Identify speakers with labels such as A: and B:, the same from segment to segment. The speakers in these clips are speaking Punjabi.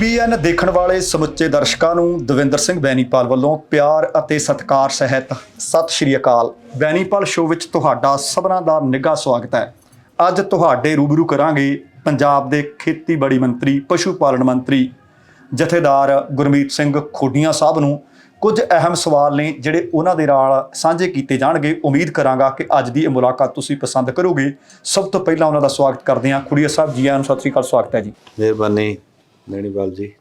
A: ਟੀਬੀਐਨ ਦੇਖਣ ਵਾਲੇ ਸਮੁੱਚੇ ਦਰਸ਼ਕਾਂ ਨੂੰ ਦਵਿੰਦਰ ਸਿੰਘ ਬੈਨੀਪਾਲ ਵੱਲੋਂ ਪਿਆਰ ਅਤੇ ਸਤਿਕਾਰ ਸਹਿਤ ਸਤਿ ਸ਼੍ਰੀ ਅਕਾਲ। ਬੈਨੀਪਾਲ ਸ਼ੋਅ ਵਿੱਚ ਤੁਹਾਡਾ ਸਭਨਾਂ ਦਾ ਨਿੱਘਾ ਸਵਾਗਤ ਹੈ। ਅੱਜ ਤੁਹਾਡੇ ਰੂਬਰੂ ਕਰਾਂਗੇ ਪੰਜਾਬ ਦੇ ਖੇਤੀਬਾੜੀ ਮੰਤਰੀ, ਪਸ਼ੂ ਪਾਲਣ ਮੰਤਰੀ, ਜਥੇਦਾਰ ਗੁਰਮੀਤ ਸਿੰਘ ਖੋਡੀਆਂ ਸਾਹਿਬ ਨੂੰ। ਕੁਝ ਅਹਿਮ ਸਵਾਲ ਨੇ ਜਿਹੜੇ ਉਹਨਾਂ ਦੇ ਨਾਲ ਸਾਂਝੇ ਕੀਤੇ ਜਾਣਗੇ। ਉਮੀਦ ਕਰਾਂਗਾ ਕਿ ਅੱਜ ਦੀ ਇਹ ਮੁਲਾਕਾਤ ਤੁਸੀਂ ਪਸੰਦ ਕਰੋਗੇ। ਸਭ ਤੋਂ ਪਹਿਲਾਂ ਉਹਨਾਂ ਦਾ ਸਵਾਗਤ ਕਰਦੇ ਹਾਂ। ਖੁੜੀਆ ਸਾਹਿਬ ਜੀ ਆਇਆਂ ਨੂੰ ਸਤਿ ਸ਼੍ਰੀ ਅਕਾਲ, ਸਵਾਗਤ ਹੈ ਜੀ।
B: ਮਿਹਰਬਾਨੀ। ਨੈਣੀਵਾਲ ਜੀ।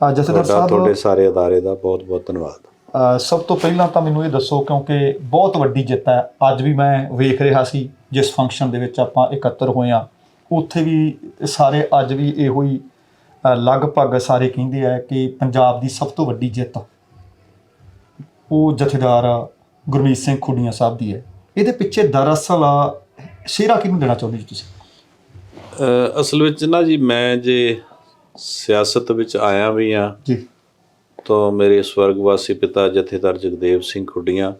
A: ਜਥੇਦਾਰ
B: ਤੁਹਾਡਾ ਤੁਹਾਡੇ
A: ਸਾਹਿਬ
B: ਸਾਰੇ ਅਦਾਰੇ ਦਾ ਬਹੁਤ ਬਹੁਤ ਧੰਨਵਾਦ।
A: ਸਭ ਤੋਂ ਪਹਿਲਾਂ ਤਾਂ ਮੈਨੂੰ ਇਹ ਦੱਸੋ ਕਿਉਂਕਿ ਬਹੁਤ ਵੱਡੀ ਜਿੱਤ ਹੈ। ਅੱਜ ਵੀ ਮੈਂ ਵੇਖ ਰਿਹਾ ਸੀ ਜਿਸ ਫੰਕਸ਼ਨ ਦੇ ਵਿੱਚ ਆਪਾਂ ਇਕੱਤਰ ਹੋਏ ਆ ਉੱਥੇ ਵੀ ਸਾਰੇ ਅੱਜ ਵੀ ਇਹੋ ਹੀ ਲਗਭਗ ਸਾਰੇ ਕਹਿੰਦੇ ਆ ਕਿ ਪੰਜਾਬ ਦੀ ਸਭ ਤੋਂ ਵੱਡੀ ਜਿੱਤ ਉਹ ਜਥੇਦਾਰ ਗੁਰਮੀਤ ਸਿੰਘ ਖੁੱਡੀਆਂ ਸਾਹਿਬ ਦੀ ਹੈ। ਇਹਦੇ ਪਿੱਛੇ ਦਰਅਸਲ ਸ਼ੇਰਾ ਕਿਹਨੂੰ ਦੇਣਾ ਚਾਹੁੰਦੇ ਜੀ ਤੁਸੀਂ?
B: ਅਸਲ ਵਿੱਚ ਨਾ ਜੀ ਮੈਂ ਜੇ ਸਿਆਸਤ ਵਿੱਚ ਆਇਆ ਵੀ ਆ।
A: ਜੀ।
B: ਤਾਂ ਮੇਰੇ ਸਵਰਗਵਾਸੀ ਪਿਤਾ ਜਥੇਦਾਰ ਜਗਦੇਵ ਸਿੰਘ ਖੁੱਡੀਆਂ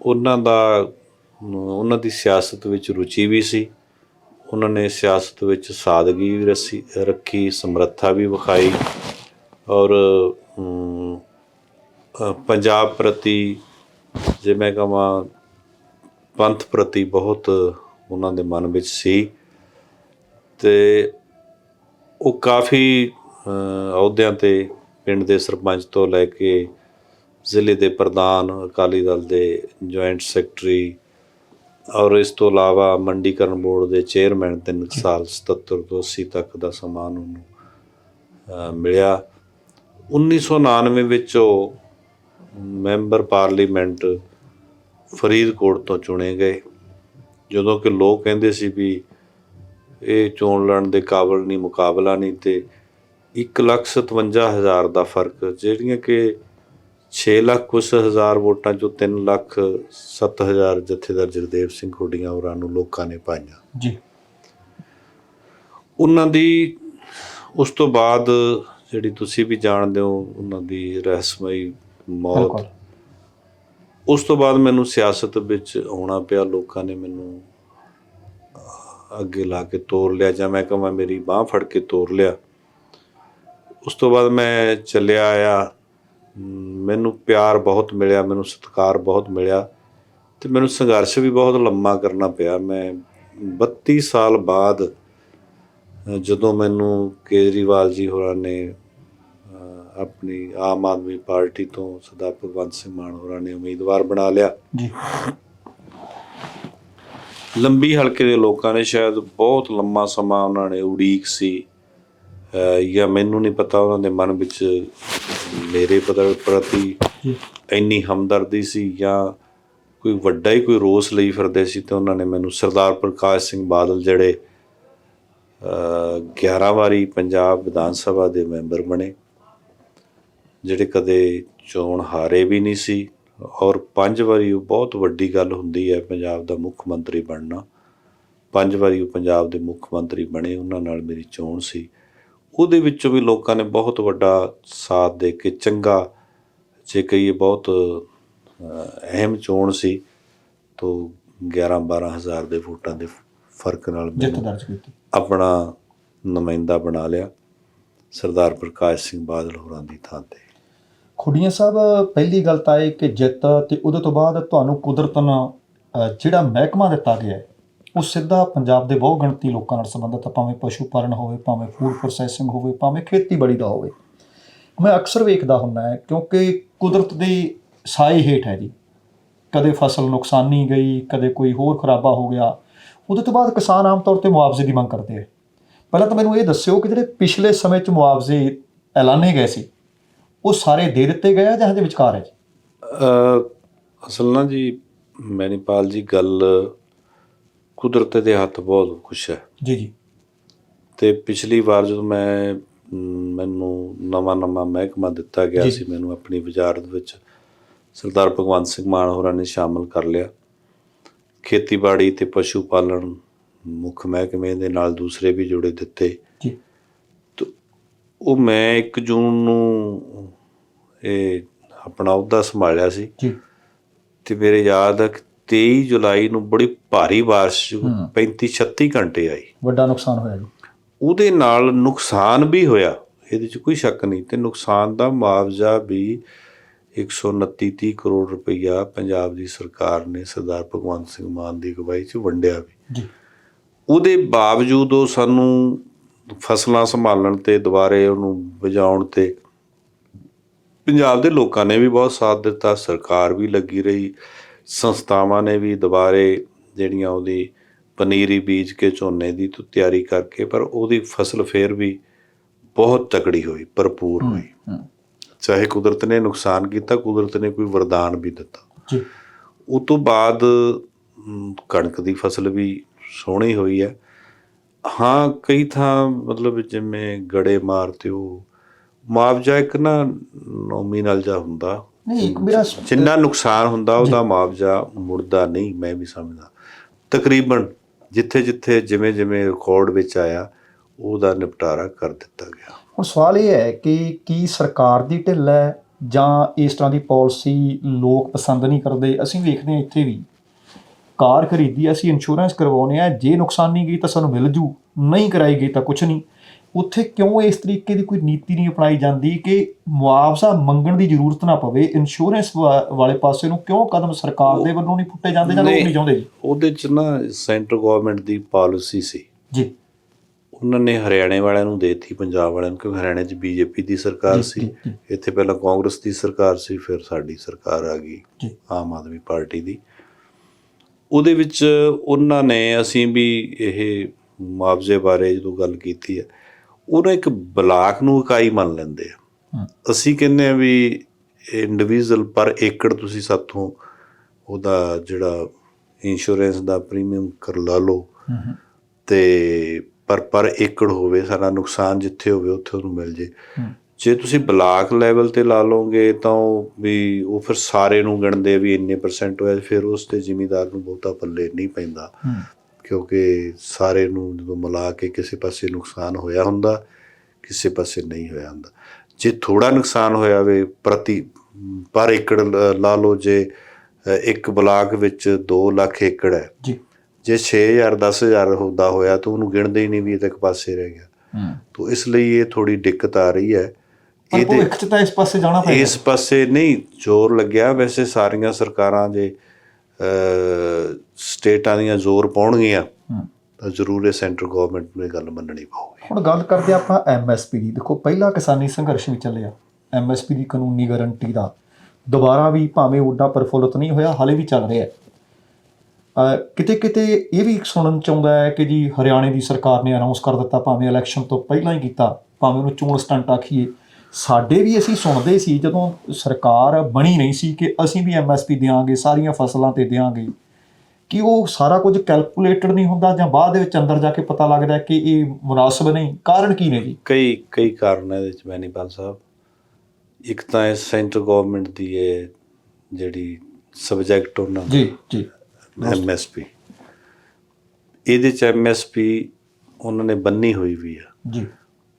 B: ਉਹਨਾਂ ਦਾ ਉਹਨਾਂ ਦੀ ਸਿਆਸਤ ਵਿੱਚ ਰੁਚੀ ਵੀ ਸੀ। ਉਹਨਾਂ ਨੇ ਸਿਆਸਤ ਵਿੱਚ ਸਾਦਗੀ ਵੀ ਰਸੀ ਰੱਖੀ ਸਮਰੱਥਾ ਵੀ ਵਿਖਾਈ ਔਰ ਪੰਜਾਬ ਪ੍ਰਤੀ ਜੇ ਮੈਂ ਕਹਾਂ ਪੰਥ ਪ੍ਰਤੀ ਬਹੁਤ ਉਹਨਾਂ ਦੇ ਮਨ ਵਿੱਚ ਸੀ। ਤੇ ਉਹ ਕਾਫੀ ਅਹੁਦਿਆਂ ਤੇ ਪਿੰਡ ਦੇ ਸਰਪੰਚ ਤੋਂ ਲੈ ਕੇ ਜ਼ਿਲ੍ਹੇ ਦੇ ਪ੍ਰਧਾਨ ਅਕਾਲੀ ਦਲ ਦੇ ਜੁਆਇੰਟ ਸੈਕਟਰੀ ਔਰ ਇਸ ਤੋਂ ਇਲਾਵਾ ਮੰਡੀਕਰਨ ਬੋਰਡ ਦੇ ਚੇਅਰਮੈਨ ਤਿੰਨ ਕੁ ਸਾਲ 77 ਤੋਂ 80 ਤੱਕ ਦਾ ਸਮਾਂ ਉਹਨੂੰ ਅ, ਮਿਲਿਆ। 1999 ਵਿੱਚ ਉਹ ਮੈਂਬਰ ਪਾਰਲੀਮੈਂਟ ਫਰੀਦਕੋਟ ਤੋਂ ਚੁਣੇ ਗਏ। ਜਦੋਂ ਕਿ ਲੋਕ ਕਹਿੰਦੇ ਸੀ ਵੀ ਇਹ ਚੋਣ ਲੜਨ ਦੇ ਕਾਬਿਲ ਨਹੀਂ ਮੁਕਾਬਲਾ ਨਹੀਂ ਤੇ 157000 ਦਾ ਫ਼ਰਕ ਜਿਹੜੀਆਂ ਕਿ 6 ਲੱਖ ਕੁਛ ਹਜ਼ਾਰ ਵੋਟਾਂ ਚੋਂ 3 ਲੱਖ 7000 ਜਥੇਦਾਰ ਜਗਦੇਵ ਸਿੰਘ ਖੋਡੀਆਂ ਹੋਰਾਂ ਨੂੰ ਲੋਕਾਂ ਨੇ ਪਾਈਆਂ।
A: ਜੀ।
B: ਉਹਨਾਂ ਦੀ ਉਸ ਤੋਂ ਬਾਅਦ ਜਿਹੜੀ ਤੁਸੀਂ ਵੀ ਜਾਣਦੇ ਹੋ ਉਹਨਾਂ ਦੀ ਰਹੱਸਮਈ ਮੌਤ। ਉਸ ਤੋਂ ਬਾਅਦ ਮੈਨੂੰ ਸਿਆਸਤ ਵਿੱਚ ਆਉਣਾ ਪਿਆ ਲੋਕਾਂ ਨੇ ਮੈਨੂੰ ਅੱਗੇ ਲਾ ਕੇ ਤੋਰ ਲਿਆ ਜਾਂ ਮੈਂ ਕਹਾਂ ਮੇਰੀ ਬਾਹ ਫੜ ਕੇ ਤੋਰ ਲਿਆ। ਉਸ ਤੋਂ ਬਾਅਦ ਮੈਂ ਚੱਲਿਆ ਆਇਆ। ਮੈਨੂੰ ਪਿਆਰ ਬਹੁਤ ਮਿਲਿਆ, ਮੈਨੂੰ ਸਤਿਕਾਰ ਬਹੁਤ ਮਿਲਿਆ ਤੇ ਮੈਨੂੰ ਸੰਘਰਸ਼ ਵੀ ਬਹੁਤ ਲੰਮਾ ਕਰਨਾ ਪਿਆ। ਮੈਂ 32 ਸਾਲ ਬਾਅਦ ਜਦੋਂ ਮੈਨੂੰ ਕੇਜਰੀਵਾਲ ਜੀ ਹੋਰਾਂ ਨੇ ਆਪਣੀ ਆਮ ਆਦਮੀ ਪਾਰਟੀ ਤੋਂ ਸਰਦਾਰ ਭਗਵੰਤ ਸਿੰਘ ਮਾਨ ਹੋਰਾਂ ਨੇ ਉਮੀਦਵਾਰ ਬਣਾ ਲਿਆ।
A: ਜੀ।
B: ਲੰਬੀ ਹਲਕੇ ਦੇ ਲੋਕਾਂ ਨੇ ਸ਼ਾਇਦ ਬਹੁਤ ਲੰਮਾ ਸਮਾਂ ਉਹਨਾਂ ਨੇ ਉਡੀਕ ਸੀ। ਜਾਂ ਮੈਨੂੰ ਨਹੀਂ ਪਤਾ ਉਹਨਾਂ ਦੇ ਮਨ ਵਿੱਚ ਮੇਰੇ ਪਤਾ ਪ੍ਰਤੀ ਇੰਨੀ ਹਮਦਰਦੀ ਸੀ ਜਾਂ ਕੋਈ ਵੱਡਾ ਹੀ ਕੋਈ ਰੋਸ ਲਈ ਫਿਰਦੇ ਸੀ ਤੇ ਉਹਨਾਂ ਨੇ ਮੈਨੂੰ ਸਰਦਾਰ ਪ੍ਰਕਾਸ਼ ਸਿੰਘ ਬਾਦਲ ਜਿਹੜੇ ਅਹ, 11 ਵਾਰੀ ਪੰਜਾਬ ਵਿਧਾਨ ਸਭਾ ਦੇ ਮੈਂਬਰ ਬਣੇ ਜਿਹੜੇ ਕਦੇ ਚੋਣ ਹਾਰੇ ਵੀ ਨਹੀਂ ਸੀ। ਔਰ ਪੰਜ ਵਾਰੀ ਉਹ ਬਹੁਤ ਵੱਡੀ ਗੱਲ ਹੁੰਦੀ ਹੈ ਪੰਜਾਬ ਦਾ ਮੁੱਖ ਮੰਤਰੀ ਬਣਨਾ। ਪੰਜ ਵਾਰੀ ਉਹ ਪੰਜਾਬ ਦੇ ਮੁੱਖ ਮੰਤਰੀ ਬਣੇ ਉਹਨਾਂ ਨਾਲ ਮੇਰੀ ਚੋਣ ਸੀ। ਉਹਦੇ ਵਿੱਚੋਂ ਵੀ ਲੋਕਾਂ ਨੇ ਬਹੁਤ ਵੱਡਾ ਸਾਥ ਦੇ ਕੇ ਚੰਗਾ ਜੇ ਕਹੀਏ ਬਹੁਤ ਅਹ, ਅਹਿਮ ਚੋਣ ਸੀ ਤੋਂ 11 12 ਹਜ਼ਾਰ ਦੇ ਵੋਟਾਂ ਦੇ ਫ਼ਰਕ ਨਾਲ
A: ਜਿੱਤ
B: ਮੈਨੂੰ
A: ਦਰਜ ਕੀਤੀ।
B: ਆਪਣਾ ਨੁਮਾਇੰਦਾ ਬਣਾ ਲਿਆ ਸਰਦਾਰ ਪ੍ਰਕਾਸ਼ ਸਿੰਘ ਬਾਦਲ ਹੋਰਾਂ ਦੀ ਥਾਂ ਤੇ।
A: ਖੁੱਡੀਆਂ ਸਾਹਿਬ ਪਹਿਲੀ ਗੱਲ ਤਾਂ ਇਹ ਕਿ ਜਿੱਤ ਤੇ ਉਹਦੇ ਤੋਂ ਬਾਅਦ ਤੁਹਾਨੂੰ ਕੁਦਰਤਨ ਅ, ਜਿਹੜਾ ਮਹਿਕਮਾ ਦਿੱਤਾ ਗਿਆ ਉਹ ਸਿੱਧਾ ਪੰਜਾਬ ਦੇ ਬਹੁ ਗਿਣਤੀ ਲੋਕਾਂ ਨਾਲ ਸੰਬੰਧਿਤ ਹੈ, ਭਾਵੇਂ ਪਸ਼ੂ ਪਾਲਣ ਹੋਵੇ ਭਾਵੇਂ ਫੂਡ ਪ੍ਰੋਸੈਸਿੰਗ ਹੋਵੇ ਭਾਵੇਂ ਖੇਤੀਬਾੜੀ ਦਾ ਹੋਵੇ। ਮੈਂ ਅਕਸਰ ਵੇਖਦਾ ਹੁੰਦਾ ਹੈ ਕਿਉਂਕਿ ਕੁਦਰਤ ਦੀ ਸਾਈ ਹੇਠ ਹੈ ਜੀ। ਕਦੇ ਫਸਲ ਨੁਕਸਾਨੀ ਗਈ ਕਦੇ ਕੋਈ ਹੋਰ ਖਰਾਬਾ ਹੋ ਗਿਆ। ਉਹਦੇ ਤੋਂ ਬਾਅਦ ਕਿਸਾਨ ਆਮ ਤੌਰ ਤੇ ਮੁਆਵਜ਼ੇ ਦੀ ਮੰਗ ਕਰਦੇ ਆ। ਪਹਿਲਾਂ ਤਾਂ ਮੈਨੂੰ ਇਹ ਦੱਸਿਓ ਕਿ ਜਿਹੜੇ ਪਿਛਲੇ ਸਮੇਂ 'ਚ ਮੁਆਵਜ਼ੇ ਐਲਾਨੇ ਗਏ ਸੀ ਉਹ ਸਾਰੇ ਦੇ ਦਿੱਤੇ ਗਏ ਆ ਜਾਂ ਹਜੇ ਵਿਚਕਾਰ ਹੈ ਜੀ?
B: ਅ, ਅਸਲ ਨਾ ਜੀ ਮੈਨੀਪਾਲ ਜੀ ਗੱਲ ਕੁਦਰਤ ਦੇ ਹੱਥ ਬਹੁਤ ਕੁਛ ਹੈ।
A: ਜੀ ਜੀ।
B: ਤੇ ਪਿਛਲੀ ਵਾਰ ਜਦੋਂ ਮੈਂ ਮੈਨੂੰ ਨਵਾਂ ਨਵਾਂ ਮਹਿਕਮਾ ਦਿੱਤਾ ਗਿਆ। ਸੀ ਮੈਨੂੰ ਆਪਣੀ ਵਜ਼ਾਰਤ ਵਿੱਚ ਸਰਦਾਰ ਭਗਵੰਤ ਸਿੰਘ ਮਾਨ ਹੋਰਾਂ ਨੇ ਸ਼ਾਮਲ ਕਰ ਲਿਆ। ਖੇਤੀਬਾੜੀ ਤੇ ਪਸ਼ੂ ਪਾਲਣ ਮੁੱਖ ਮਹਿਕਮੇ ਦੇ ਨਾਲ ਦੂਸਰੇ ਵੀ ਜੁੜੇ ਦਿੱਤੇ।
A: ਜੀ।
B: ਉਹ ਮੈਂ 1 ਜੂਨ ਨੂੰ ਇਹ ਆਪਣਾ ਅਹੁਦਾ ਸੰਭਾਲਿਆ ਸੀ।
A: ਜੀ।
B: ਤੇ ਮੇਰੇ ਯਾਦ ਹੈ ਕਿ 23 ਜੁਲਾਈ ਨੂੰ ਬੜੀ ਭਾਰੀ ਬਾਰਿਸ਼
A: ਹੂੰ।
B: 35 36 ਘੰਟੇ ਆਈ।
A: ਵੱਡਾ ਨੁਕਸਾਨ ਹੋਇਆ ਜੀ।
B: ਉਹਦੇ ਨਾਲ ਨੁਕਸਾਨ ਵੀ ਹੋਇਆ। ਇਹਦੇ 'ਚ ਕੋਈ ਸ਼ੱਕ ਨਹੀਂ। ਤੇ ਨੁਕਸਾਨ ਦਾ ਮੁਆਵਜ਼ਾ ਵੀ 129 30 ਕਰੋੜ ਰੁਪਈਆ ਪੰਜਾਬ ਦੀ ਸਰਕਾਰ ਨੇ ਸਰਦਾਰ ਭਗਵੰਤ ਸਿੰਘ ਮਾਨ ਦੀ ਅਗਵਾਈ 'ਚ ਵੰਡਿਆ ਵੀ।
A: ਜੀ।
B: ਉਹਦੇ ਬਾਵਜੂਦ ਉਹ ਸਾਨੂੰ ਫਸਲਾਂ ਸੰਭਾਲਣ ਤੇ ਦੁਬਾਰੇ ਉਹਨੂੰ ਬਜਾਉਣ ਤੇ ਪੰਜਾਬ ਦੇ ਲੋਕਾਂ ਨੇ ਵੀ ਬਹੁਤ ਸਾਥ ਦਿੱਤਾ ਸਰਕਾਰ ਵੀ ਲੱਗੀ ਰਹੀ ਸੰਸਥਾਵਾਂ ਨੇ ਵੀ ਦੁਬਾਰੇ ਜਿਹੜੀਆਂ ਉਹਦੀ ਪਨੀਰੀ ਬੀਜ ਕੇ ਝੋਨੇ ਦੀ ਤੋਂ ਤਿਆਰੀ ਕਰਕੇ ਪਰ ਉਹਦੀ ਫਸਲ ਫੇਰ ਵੀ ਬਹੁਤ ਤਕੜੀ ਹੋਈ ਭਰਪੂਰ ਹੋਈ। ਚਾਹੇ ਕੁਦਰਤ ਨੇ ਨੁਕਸਾਨ ਕੀਤਾ ਕੁਦਰਤ ਨੇ ਕੋਈ ਵਰਦਾਨ ਵੀ ਦਿੱਤਾ।
A: ਜੀ।
B: ਉਹ ਤੋਂ ਬਾਅਦ ਕਣਕ ਦੀ ਫਸਲ ਵੀ ਸੋਹਣੀ ਹੋਈ ਹੈ। ਹਾਂ ਕਈ ਥਾਂ ਮਤਲਬ ਜਿਵੇਂ ਗੜੇ ਮਾਰਤੇ ਉਹ ਮੁਆਵਜ਼ਾ ਇੱਕ ਨਾ ਨੋਮੀਨਲ ਜਾ ਹੁੰਦਾ।
A: ਨਹੀਂ ਇੱਕ ਮੇਰਾ
B: ਜਿੰਨਾ ਨੁਕਸਾਨ ਹੁੰਦਾ ਉਹਦਾ ਮੁਆਵਜ਼ਾ ਮੁੜਦਾ ਨਹੀਂ ਮੈਂ ਵੀ ਸਮਝਦਾ। ਤਕਰੀਬਨ ਜਿੱਥੇ ਜਿੱਥੇ ਜਿਵੇਂ ਜਿਵੇਂ ਰਿਕਾਰਡ ਵਿੱਚ ਆਇਆ ਉਹਦਾ ਨਿਪਟਾਰਾ ਕਰ ਦਿੱਤਾ ਗਿਆ।
A: ਹੁਣ ਸਵਾਲ ਇਹ ਹੈ ਕਿ ਕੀ ਸਰਕਾਰ ਦੀ ਢਿੱਲ ਹੈ ਜਾਂ ਇਸ ਤਰ੍ਹਾਂ ਦੀ ਪਾਲਿਸੀ ਲੋਕ ਪਸੰਦ ਨਹੀਂ ਕਰਦੇ? ਅਸੀਂ ਵੇਖਦੇ ਹਾਂ ਇੱਥੇ ਵੀ। ਕਾਰ ਖਰੀਦੀ ਅਸੀਂ ਇੰਸ਼ੋਰੈਂਸ ਕਰਵਾਉਨੇ ਆ ਜੇ ਨੁਕਸਾਨੀ ਗਈ ਤਾਂ ਸਾਨੂੰ ਮਿਲ ਜੂ ਨਹੀਂ ਕਰਾਈ ਗਈ ਤਾਂ ਕੁਝ ਨਹੀਂ। ਉੱਥੇ ਕਿਉਂ ਇਸ ਤਰੀਕੇ ਦੀ ਕੋਈ ਨੀਤੀ ਨਹੀਂ ਅਪਣਾਈ ਜਾਂਦੀ ਕਿ ਮੁਆਵਜ਼ਾ ਮੰਗਣ ਦੀ ਜ਼ਰੂਰਤ ਨਾ ਪਵੇ ਇੰਸ਼ੋਰੈਂਸ ਵਾਲੇ ਪਾਸੇ ਨੂੰ ਕਿਉਂ ਕਦਮ ਸਰਕਾਰ ਦੇ ਵੱਲੋਂ ਨਹੀਂ ਪੁੱਟੇ ਜਾਂਦੇ ਜਾਂ ਲੋਕ
B: ਨਹੀਂ।
A: ਚਾਹੁੰਦੇ
B: ਉਹਦੇ ਚ ਨਾ ਸੈਂਟਰ ਗਵਰਨਮੈਂਟ ਦੀ ਪਾਲਿਸੀ ਸੀ।
A: ਜੀ।
B: ਉਹਨਾਂ ਨੇ ਹਰਿਆਣੇ ਵਾਲਿਆਂ ਨੂੰ ਦੇਤੀ ਪੰਜਾਬ ਵਾਲਿਆਂ ਨੂੰ ਕਿਉਂਕਿ ਹਰਿਆਣੇ 'ਚ ਬੀਜੇਪੀ ਦੀ ਸਰਕਾਰ ਸੀ। ਇੱਥੇ ਪਹਿਲਾਂ ਕਾਂਗਰਸ ਦੀ ਸਰਕਾਰ ਸੀ ਫਿਰ ਸਾਡੀ ਸਰਕਾਰ ਆ ਗਈ। ਆਮ ਆਦਮੀ ਪਾਰਟੀ ਦੀ। ਉਹਦੇ ਵਿੱਚ ਉਹਨਾਂ ਨੇ ਅਸੀਂ ਵੀ ਇਹ ਮੁਆਵਜ਼ੇ ਬਾਰੇ ਜਦੋਂ ਗੱਲ ਕੀਤੀ ਹੈ ਉਹਨਾਂ ਇੱਕ ਬਲਾਕ ਨੂੰ ਇਕਾਈ ਮੰਨ ਲੈਂਦੇ ਆ। ਅਸੀਂ ਕਹਿੰਦੇ ਆ ਵੀ ਇੰਡੀਵਿਜੂਅਲ ਪਰ ਏਕੜ ਤੁਸੀਂ ਸਾਥੋਂ ਉਹਦਾ ਜਿਹੜਾ ਇੰਸ਼ੋਰੈਂਸ ਦਾ ਪ੍ਰੀਮੀਅਮ ਕਰ ਲਾ ਲਓ ਤੇ ਪਰ ਪਰ ਏਕੜ ਹੋਵੇ ਸਾਡਾ ਨੁਕਸਾਨ ਜਿੱਥੇ ਹੋਵੇ ਉੱਥੇ ਉਹਨੂੰ ਮਿਲ ਜੇ। ਜੇ ਤੁਸੀਂ ਬਲਾਕ ਲੈਵਲ ਤੇ ਲਾ ਲਓਗੇ ਤਾਂ ਉਹ ਵੀ ਉਹ ਫਿਰ ਸਾਰੇ ਨੂੰ ਗਿਣਦੇ ਵੀ ਇੰਨੇ ਪਰਸੈਂਟ ਹੋਇਆ ਫਿਰ ਉਸ ਤੇ ਜ਼ਿਮੀਦਾਰ ਨੂੰ ਬਹੁਤਾ ਪੱਲੇ ਨਹੀਂ ਪੈਂਦਾ। ਕਿਉਂਕਿ ਸਾਰੇ ਨੂੰ ਜਦੋਂ ਮਿਲਾ ਕੇ ਕਿਸੇ ਪਾਸੇ ਨੁਕਸਾਨ ਹੋਇਆ ਹੁੰਦਾ ਕਿਸੇ ਪਾਸੇ ਨਹੀਂ ਹੋਇਆ ਹੁੰਦਾ। ਜੇ ਥੋੜਾ ਨੁਕਸਾਨ ਹੋਇਆ ਵੇ ਪ੍ਰਤੀ ਪਰ ਏਕੜ ਲ- ਲਓ ਜੇ ਇੱਕ ਬਲਾਕ ਵਿੱਚ 2 ਲੱਖ ਏਕੜ ਹੈ।
A: ਜੀ।
B: ਜੇ 6000 10000 ਹੁੰਦਾ ਹੋਇਆ ਤਾਂ ਉਹਨੂੰ ਗਿਣਦੇ ਹੀ ਨਹੀਂ ਵੀ ਇਹ ਤਾਂ ਇੱਕ ਪਾਸੇ ਰਹਿ ਗਿਆ। ਤਾਂ ਇਸ ਲਈ ਇਹ ਥੋੜੀ ਦਿੱਕਤ ਆ ਰਹੀ ਹੈ। ਇਹਦੇ
A: 'ਚ ਤਾਂ ਇਸ ਪਾਸੇ ਜਾਣਾ ਪਏਗਾ।
B: ਇਸ ਪਾਸੇ ਨਹੀਂ ਜ਼ੋਰ ਲੱਗਿਆ ਵੈਸੇ ਸਾਰੀਆਂ ਸਰਕਾਰਾਂ ਜੇ ਸਟੇਟਾਂ ਦੀਆਂ ਜ਼ੋਰ ਪਾਉਣਗੀਆਂ ਤਾਂ ਜ਼ਰੂਰ ਇਹ ਸੈਂਟਰ ਗਵਰਨਮੈਂਟ ਨੂੰ ਇਹ ਗੱਲ ਮੰਨਣੀ ਪਊਗੀ।
A: ਹੁਣ ਗੱਲ ਕਰਦੇ ਆਪਾਂ ਐਮਐਸਪੀ ਦੀ। ਦੇਖੋ ਪਹਿਲਾ ਕਿਸਾਨੀ ਸੰਘਰਸ਼ ਵੀ ਚੱਲਿਆ ਐਮਐਸਪੀ ਦੀ ਕਾਨੂੰਨੀ ਗਾਰੰਟੀ ਦਾ। ਦੁਬਾਰਾ ਵੀ ਭਾਵੇਂ ਉਹਦਾ ਪ੍ਰਫੁੱਲਤ ਨਹੀਂ ਹੋਇਆ ਹਾਲੇ ਵੀ ਚੱਲ ਰਿਹਾ ਹੈ। ਕਿਤੇ ਕਿਤੇ ਇਹ ਵੀ ਸੁਣਨ ਚ ਆਉਂਦਾ ਹੈ ਕਿ ਜੀ ਹਰਿਆਣੇ ਦੀ ਸਰਕਾਰ ਨੇ ਅਨਾਉਂਸ ਕਰ ਦਿੱਤਾ ਭਾਵੇਂ ਇਲੈਕਸ਼ਨ ਤੋਂ ਪਹਿਲਾਂ ਹੀ ਕੀਤਾ ਭਾਵੇਂ ਉਹਨੂੰ ਚੋਣ ਸਟੰਟ ਆਖੀਏ। ਸਾਡੇ ਵੀ ਅਸੀਂ ਸੁਣਦੇ ਸੀ ਜਦੋਂ ਸਰਕਾਰ ਬਣੀ ਨਹੀਂ ਸੀ ਕਿ ਅਸੀਂ ਵੀ ਐਮਐਸਪੀ ਦੇਵਾਂਗੇ ਸਾਰੀਆਂ ਫਸਲਾਂ ਤੇ ਦੇਵਾਂਗੇ ਕਿ ਉਹ ਸਾਰਾ ਕੁਝ ਕੈਲਕੂਲੇਟਡ ਨਹੀਂ ਹੁੰਦਾ ਜਾਂ ਬਾਅਦ ਦੇ ਵਿੱਚ ਅੰਦਰ ਜਾ ਕੇ ਪਤਾ ਲੱਗਦਾ ਕਿ ਇਹ ਮੁਨਾਸਬ ਨਹੀਂ ਕਾਰਨ ਕੀ ਨੇ ਜੀ?
B: ਕਈ ਕਈ ਕਾਰਨ ਇਹਦੇ ਵਿੱਚ ਮੈਨੀਪਾਲ ਸਾਹਿਬ। ਇੱਕ ਤਾਂ ਇਹ ਸੈਂਟਰ ਗਵਰਨਮੈਂਟ ਦੀ ਇਹ ਜਿਹੜੀ ਸਬਜੈਕਟ ਉਹਨਾਂ ਦਾ
A: ਜੀ ਜੀ।
B: ਐਮਐਸਪੀ ਇਹਦੇ ਚ ਐਮਐਸਪੀ ਉਹਨਾਂ ਨੇ ਬੰਨੀ ਹੋਈ ਵੀ ਆ।
A: ਜੀ।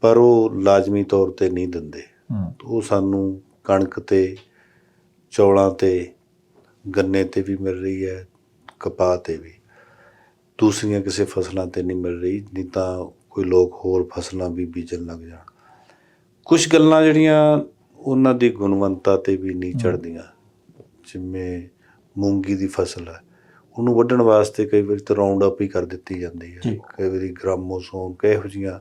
B: ਪਰ ਉਹ ਲਾਜ਼ਮੀ ਤੌਰ ਤੇ ਨਹੀਂ ਦਿੰਦੇ।
A: ਹੂੰ।
B: ਉਹ ਸਾਨੂੰ ਕਣਕ ਤੇ ਚੌਲਾਂ ਤੇ ਗੰਨੇ ਤੇ ਵੀ ਮਿਲ ਰਹੀ ਹੈ ਕਪਾਹ ਤੇ ਵੀ। ਦੂਸਰੀਆਂ ਕਿਸੇ ਫਸਲਾਂ ਤੇ ਨਹੀਂ ਮਿਲ ਰਹੀ ਨਹੀਂ ਤਾਂ ਕੋਈ ਲੋਕ ਹੋਰ ਫਸਲਾਂ ਵੀ ਬੀਜਣ ਲੱਗ ਜਾਣ। ਕੁਝ ਗੱਲਾਂ ਜਿਹੜੀਆਂ ਉਹਨਾਂ ਦੀ ਗੁਣਵੰਤਾ ਤੇ ਵੀ ਨਹੀਂ ਚੜਦੀਆਂ ਜਿਵੇਂ ਮੂੰਗੀ ਦੀ ਫਸਲ ਹੈ ਉਹਨੂੰ ਵੱਢਣ ਵਾਸਤੇ ਕਈ ਵਾਰੀ ਤਾਂ ਰਾਉਂਡ ਅਪ ਹੀ ਕਰ ਦਿੱਤੀ ਜਾਂਦੀ ਹੈ। ਕਈ ਵਾਰੀ ਗ੍ਰਾਮੋਸੋਮ ਕਿਹੋ ਜਿਹੀਆਂ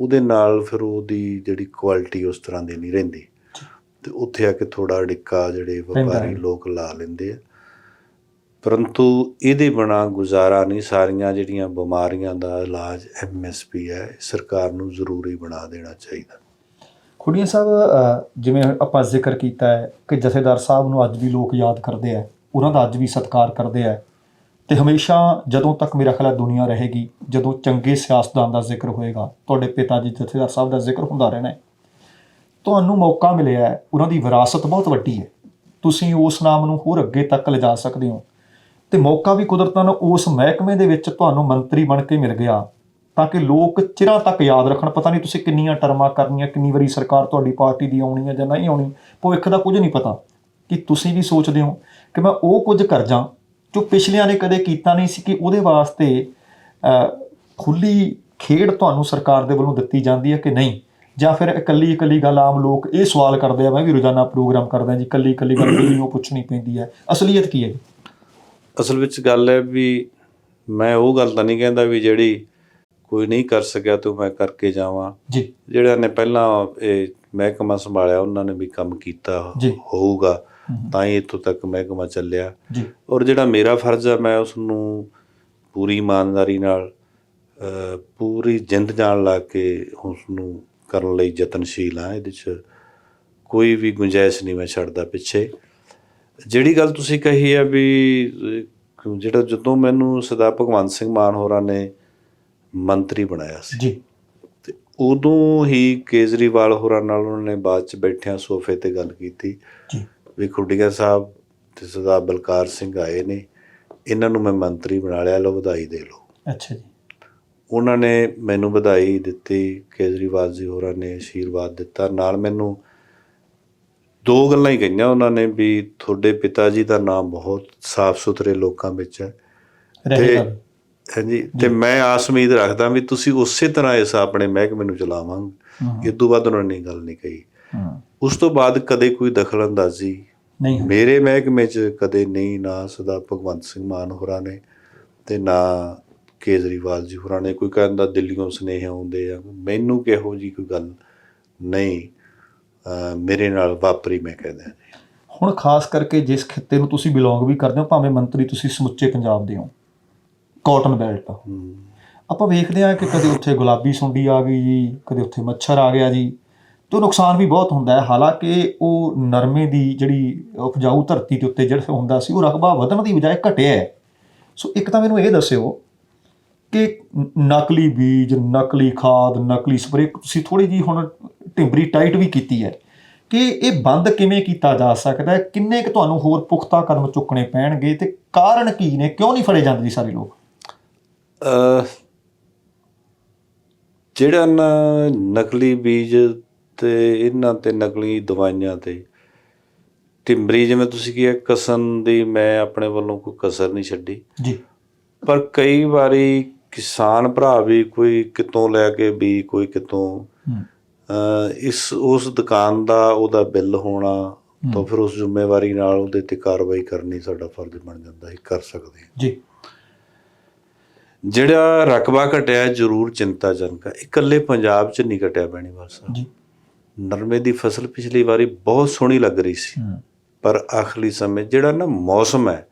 B: ਉਹਦੇ ਨਾਲ ਫਿਰ ਉਹਦੀ ਜਿਹੜੀ ਕੁਆਲਿਟੀ ਉਸ ਤਰ੍ਹਾਂ ਦੀ ਨਹੀਂ ਰਹਿੰਦੀ। ਤੇ ਉੱਥੇ ਆ ਕੇ ਥੋੜਾ ਡਿੱਕਾ ਜਿਹੜੇ ਵਪਾਰੀ। ਲੋਕ ਲਾ ਲੈਂਦੇ ਆ। ਪਰੰਤੂ ਇਹਦੇ ਬਣਾ ਗੁਜ਼ਾਰਾ ਨਹੀਂ ਸਾਰੀਆਂ ਜਿਹੜੀਆਂ ਬਿਮਾਰੀਆਂ ਦਾ ਇਲਾਜ ਐਮਐਸਪੀ ਹੈ ਸਰਕਾਰ ਨੂੰ ਜ਼ਰੂਰੀ ਬਣਾ ਦੇਣਾ ਚਾਹੀਦਾ।
A: ਖੁੱਡੀਆਂ ਸਾਹਿਬ ਜਿਵੇਂ ਆਪਾਂ ਜ਼ਿਕਰ ਕੀਤਾ ਹੈ ਕਿ ਜਥੇਦਾਰ ਸਾਹਿਬ ਨੂੰ ਅੱਜ ਵੀ ਲੋਕ ਯਾਦ ਕਰਦੇ ਆ ਉਹਨਾਂ ਦਾ ਅੱਜ ਵੀ ਸਤਿਕਾਰ ਕਰਦੇ ਆ। ਤੇ ਹਮੇਸ਼ਾ ਜਦੋਂ ਤੱਕ ਮੇਰਾ ਖਿਆਲ ਦੁਨੀਆ ਰਹੇਗੀ, ਜਦੋਂ ਚੰਗੇ ਸਿਆਸਤਦਾਨ ਦਾ ਜ਼ਿਕਰ ਹੋਏਗਾ, ਤੁਹਾਡੇ ਪਿਤਾ ਜੀ ਜਥੇਦਾਰ ਸਾਹਿਬ ਦਾ ਜ਼ਿਕਰ ਹੁੰਦਾ ਰਹਿਣਾ ਤੁਹਾਨੂੰ ਮੌਕਾ ਮਿਲਿਆ ਹੈ, ਉਹਨਾਂ ਦੀ ਵਿਰਾਸਤ ਬਹੁਤ ਵੱਡੀ ਹੈ। ਤੁਸੀਂ ਉਸ ਨਾਮ ਨੂੰ ਹੋਰ ਅੱਗੇ ਤੱਕ ਲਿਜਾ ਸਕਦੇ ਹੋ। ਤੇ ਮੌਕਾ ਵੀ ਕੁਦਰਤਨ ਉਸ ਮਹਿਕਮੇ ਦੇ ਵਿੱਚ ਤੁਹਾਨੂੰ ਮੰਤਰੀ ਬਣ ਕੇ ਮਿਲ ਗਿਆ, ਤਾਂ ਕਿ ਲੋਕ ਚਿਰਾਂ ਤੱਕ ਯਾਦ ਰੱਖਣ। ਪਤਾ ਨਹੀਂ ਤੁਸੀਂ ਕਿੰਨੀਆਂ ਟਰਮਾਂ ਕਰਨੀਆਂ, ਕਿੰਨੀ ਵਾਰੀ ਸਰਕਾਰ ਤੁਹਾਡੀ ਪਾਰਟੀ ਦੀ ਆਉਣੀ ਹੈ ਜਾਂ ਨਹੀਂ ਆਉਣੀ, ਭਵਿੱਖ ਦਾ ਕੁਝ ਨਹੀਂ ਪਤਾ। ਕਿ ਤੁਸੀਂ ਵੀ ਸੋਚਦੇ ਹੋ ਕਿ ਮੈਂ ਉਹ ਕੁਝ ਕਰ ਜਾਂ? ਜੋ ਪਿਛਲਿਆਂ ਨੇ ਕਦੇ ਕੀਤਾ ਨਹੀਂ ਸੀ ਕਿ ਉਹਦੇ ਵਾਸਤੇ ਖੁੱਲੀ ਖੇਡ ਤੁਹਾਨੂੰ ਸਰਕਾਰ ਦੇ ਵੱਲੋਂ ਦਿੱਤੀ ਜਾਂਦੀ ਹੈ ਕਿ ਨਹੀਂ? ਜਾਂ ਫਿਰ ਇਕੱਲੀ ਇਕੱਲੀ ਗੱਲ ਆਮ ਲੋਕ ਇਹ ਸਵਾਲ ਕਰਦੇ ਆ ਮੈਂ ਵੀ ਰੋਜ਼ਾਨਾ ਪ੍ਰੋਗਰਾਮ ਕਰਦਾ ਜੀ ਇਕੱਲੀ ਇਕੱਲੀ ਗੱਲ ਜਿਹੜੀ ਉਹ ਪੁੱਛਣੀ ਪੈਂਦੀ ਹੈ। ਅਸਲੀਅਤ ਕੀ ਹੈ?
B: ਅਸਲ ਵਿੱਚ ਗੱਲ ਹੈ ਵੀ ਮੈਂ ਉਹ ਗੱਲ ਤਾਂ ਨਹੀਂ ਕਹਿੰਦਾ ਵੀ ਜਿਹੜੀ ਕੋਈ ਨਹੀਂ ਕਰ ਸਕਿਆ ਤੇ ਮੈਂ ਕਰਕੇ ਜਾਵਾਂ।
A: ਜੀ।
B: ਜਿਹੜਿਆਂ ਨੇ ਪਹਿਲਾਂ ਇਹ ਮਹਿਕਮਾ ਸੰਭਾਲਿਆ ਉਹਨਾਂ ਨੇ ਵੀ ਕੰਮ ਕੀਤਾ। ਹੋਊਗਾ। ਤਾਂ ਹੀ ਇੱਥੋਂ ਤੱਕ ਮਹਿਕਮਾ ਚੱਲਿਆ।
A: ਜੀ।
B: ਔਰ ਜਿਹੜਾ ਮੇਰਾ ਫਰਜ਼ ਹੈ ਮੈਂ ਉਸ ਨੂੰ ਪੂਰੀ ਇਮਾਨਦਾਰੀ ਨਾਲ ਪੂਰੀ ਜਿੰਦ ਜਾਨ ਲਾ ਕੇ ਉਸ ਨੂੰ ਕਰਨ ਲਈ ਯਤਨਸ਼ੀਲ ਹਾਂ। ਇਹਦੇ 'ਚ ਕੋਈ ਵੀ ਗੁੰਜਾਇਸ਼ ਨਹੀਂ ਮੈਂ ਛੱਡਦਾ ਪਿੱਛੇ। ਜਿਹੜੀ ਗੱਲ ਤੁਸੀਂ ਕਹੀ ਹੈ ਵੀ ਜਿਹੜਾ ਜਦੋਂ ਮੈਨੂੰ ਸਰਦਾਰ ਭਗਵੰਤ ਸਿੰਘ ਮਾਨ ਹੋਰਾਂ ਨੇ ਮੰਤਰੀ ਬਣਾਇਆ ਸੀ
A: ਜੀ।
B: ਤੇ ਉਦੋਂ ਹੀ ਕੇਜਰੀਵਾਲ ਹੋਰਾਂ ਨਾਲ ਉਹਨਾਂ ਨੇ ਬਾਅਦ ਚ ਬੈਠਿਆਂ ਸੋਫੇ ਤੇ ਗੱਲ ਕੀਤੀ।
A: ਜੀ।
B: ਵੀ ਖੁੱਡੀਆਂ ਸਾਹਿਬ ਤੇ ਸਰਦਾਰ ਬਲਕਾਰ ਸਿੰਘ ਆਏ ਨੇ ਇਹਨਾਂ ਨੂੰ ਮੈਂ ਮੰਤਰੀ ਬਣਾ ਲਿਆ ਲਓ ਵਧਾਈ ਦੇ ਲਓ।
A: ਅੱਛਾ ਜੀ।
B: ਉਹਨਾਂ ਨੇ ਮੈਨੂੰ ਵਧਾਈ ਦਿੱਤੀ ਕੇਜਰੀਵਾਲ ਜੀ ਹੋਰਾਂ ਨੇ ਆਸ਼ੀਰਵਾਦ ਦਿੱਤਾ। ਨਾਲ ਮੈਨੂੰ ਦੋ ਗੱਲਾਂ ਹੀ ਕਹੀਆਂ ਉਹਨਾਂ ਨੇ ਵੀ ਤੁਹਾਡੇ ਪਿਤਾ ਜੀ ਦਾ ਨਾਮ ਬਹੁਤ ਸਾਫ਼ ਸੁਥਰੇ ਲੋਕਾਂ ਵਿੱਚ ਹੈ। ਤੇ- ਹਾਂਜੀ ਤੇ ਮੈਂ ਆਸ ਉਮੀਦ ਰੱਖਦਾ ਵੀ ਤੁਸੀਂ ਉਸੇ ਤਰ੍ਹਾਂ ਇਸ ਆਪਣੇ ਮਹਿਕਮੇ ਨੂੰ ਚਲਾਵਾਂਗੇ। ਇਸ ਤੋਂ ਬਾਅਦ ਉਹਨਾਂ ਨੇ ਗੱਲ ਨਹੀਂ ਕਹੀ। ਉਸ ਤੋਂ ਬਾਅਦ ਕਦੇ ਕੋਈ ਦਖਲਅੰਦਾਜ਼ੀ
A: ਨਹੀਂ।
B: ਮੇਰੇ ਮਹਿਕਮੇ 'ਚ ਕਦੇ ਨਹੀਂ ਨਾ ਸਦਾ ਭਗਵੰਤ ਸਿੰਘ ਮਾਨ ਹੋਰਾਂ ਨੇ ਤੇ ਨਾ ਕੇਜਰੀਵਾਲ ਜੀ ਹੋਰਾਂ ਨੇ। ਕੋਈ ਕਹਿੰਦਾ ਦਿੱਲੀੋਂ ਸੁਨੇਹੇ ਆਉਂਦੇ ਆ। ਮੈਨੂੰ ਕਿਹੋ ਜੀ ਕੋਈ ਗੱਲ ਨਹੀਂ ਮੇਰੇ ਨਾਲ ਵਾਪਰੀ ਮੈਂ ਕਹਿੰਦਾ।
A: ਹੁਣ ਖਾਸ ਕਰਕੇ ਜਿਸ ਖਿੱਤੇ ਨੂੰ ਤੁਸੀਂ ਬਿਲੋਂਗ ਵੀ ਕਰਦੇ ਹੋ ਭਾਵੇਂ ਮੰਤਰੀ ਤੁਸੀਂ ਸਮੁੱਚੇ ਪੰਜਾਬ ਦੇ ਹੋ ਕਾਟਨ ਬੈਲਟ ਆਪਾਂ ਵੇਖਦੇ ਆ ਕਿ ਕਦੇ ਉੱਥੇ ਗੁਲਾਬੀ ਸੁੰਡੀ ਆ ਗਈ ਜੀ ਕਦੇ ਉੱਥੇ ਮੱਛਰ ਆ ਗਿਆ ਜੀ। ਤੇ ਨੁਕਸਾਨ ਵੀ ਬਹੁਤ ਹੁੰਦਾ ਹੈ। ਹਾਲਾਂਕਿ ਉਹ ਨਰਮੇ ਦੀ ਜਿਹੜੀ ਉਪਜਾਊ ਧਰਤੀ ਦੇ ਉੱਤੇ ਜਿਹੜਾ ਹੁੰਦਾ ਸੀ, ਉਹ ਰਕਬਾ ਵਧਣ ਦੀ ਬਜਾਏ ਘਟਿਆ ਹੈ। ਸੋ ਇੱਕ ਤਾਂ ਮੈਨੂੰ ਇਹ ਦੱਸਿਓ ਕਿ ਨਕਲੀ ਬੀਜ, ਨਕਲੀ ਖਾਦ, ਨਕਲੀ ਸਪਰੇਅ ਤੁਸੀਂ ਥੋੜੀ ਜੀ ਹੁਣ ਢਿੰਬਰੀ ਟਾਈਟ ਵੀ ਕੀਤੀ ਹੈ ਕਿ ਇਹ ਬੰਦ ਕਿਵੇਂ ਕੀਤਾ ਜਾ ਸਕਦਾ ਹੈ? ਕਿੰਨੇ ਕੁ ਤੁਹਾਨੂੰ ਹੋਰ ਪੁਖਤਾ ਕਦਮ ਚੁੱਕਣੇ ਪੈਣਗੇ ਤੇ ਕਾਰਨ ਕੀ ਨੇ? ਕਿਉਂ ਨਹੀਂ ਫੜੇ ਜਾਂਦੇ ਜੀ ਸਾਰੇ ਲੋਕ?
B: ਜਿਹੜਾ ਨਾ ਨਕਲੀ ਬੀਜ ਤੇ ਇਹਨਾਂ ਤੇ ਨਕਲੀ ਦਵਾਈਆਂ ਤੇ। ਟਿੰਬਰੀ ਜਿਵੇਂ ਤੁਸੀਂ ਕਿਹਾ ਕਸਨ ਦੀ ਮੈਂ ਆਪਣੇ ਵੱਲੋਂ ਕੋਈ ਕਸਰ ਨਹੀਂ ਛੱਡੀ।
A: ਜੀ।
B: ਪਰ ਕਈ ਵਾਰੀ ਕਿਸਾਨ ਭਰਾ ਵੀ ਕੋਈ ਕਿਤੋਂ ਲੈ ਕੇ ਵੀ ਕੋਈ ਕਿਤੋਂ ਇਸ ਉਸ ਦੁਕਾਨ ਦਾ ਉਹਦਾ ਬਿੱਲ ਹੋਣਾ ਤਾਂ ਫਿਰ ਉਸ ਜ਼ਿੰਮੇਵਾਰੀ ਨਾਲ ਉਹਦੇ ਤੇ ਕਾਰਵਾਈ ਕਰਨੀ ਸਾਡਾ ਫਰਜ਼ ਬਣ ਜਾਂਦਾ ਹੈ ਕਰ ਸਕਦੇ ਹਾਂ।
A: ਜੀ।
B: ਜਿਹੜਾ ਰਕਬਾ ਘਟਿਆ ਜ਼ਰੂਰ ਚਿੰਤਾਜਨਕ ਹੈ। ਇਕੱਲੇ ਪੰਜਾਬ 'ਚ ਨਹੀਂ ਘਟਿਆ ਬੈਣੀ ਸਾਹਿਬ।
A: ਜੀ।
B: ਨਰਮੇ ਦੀ ਫਸਲ ਪਿਛਲੀ ਵਾਰੀ ਬਹੁਤ ਸੋਹਣੀ ਲੱਗ ਰਹੀ ਸੀ। ਪਰ ਆਖਰੀ ਸਮੇਂ ਜਿਹੜਾ ਨਾ ਮੌਸਮ ਹੈ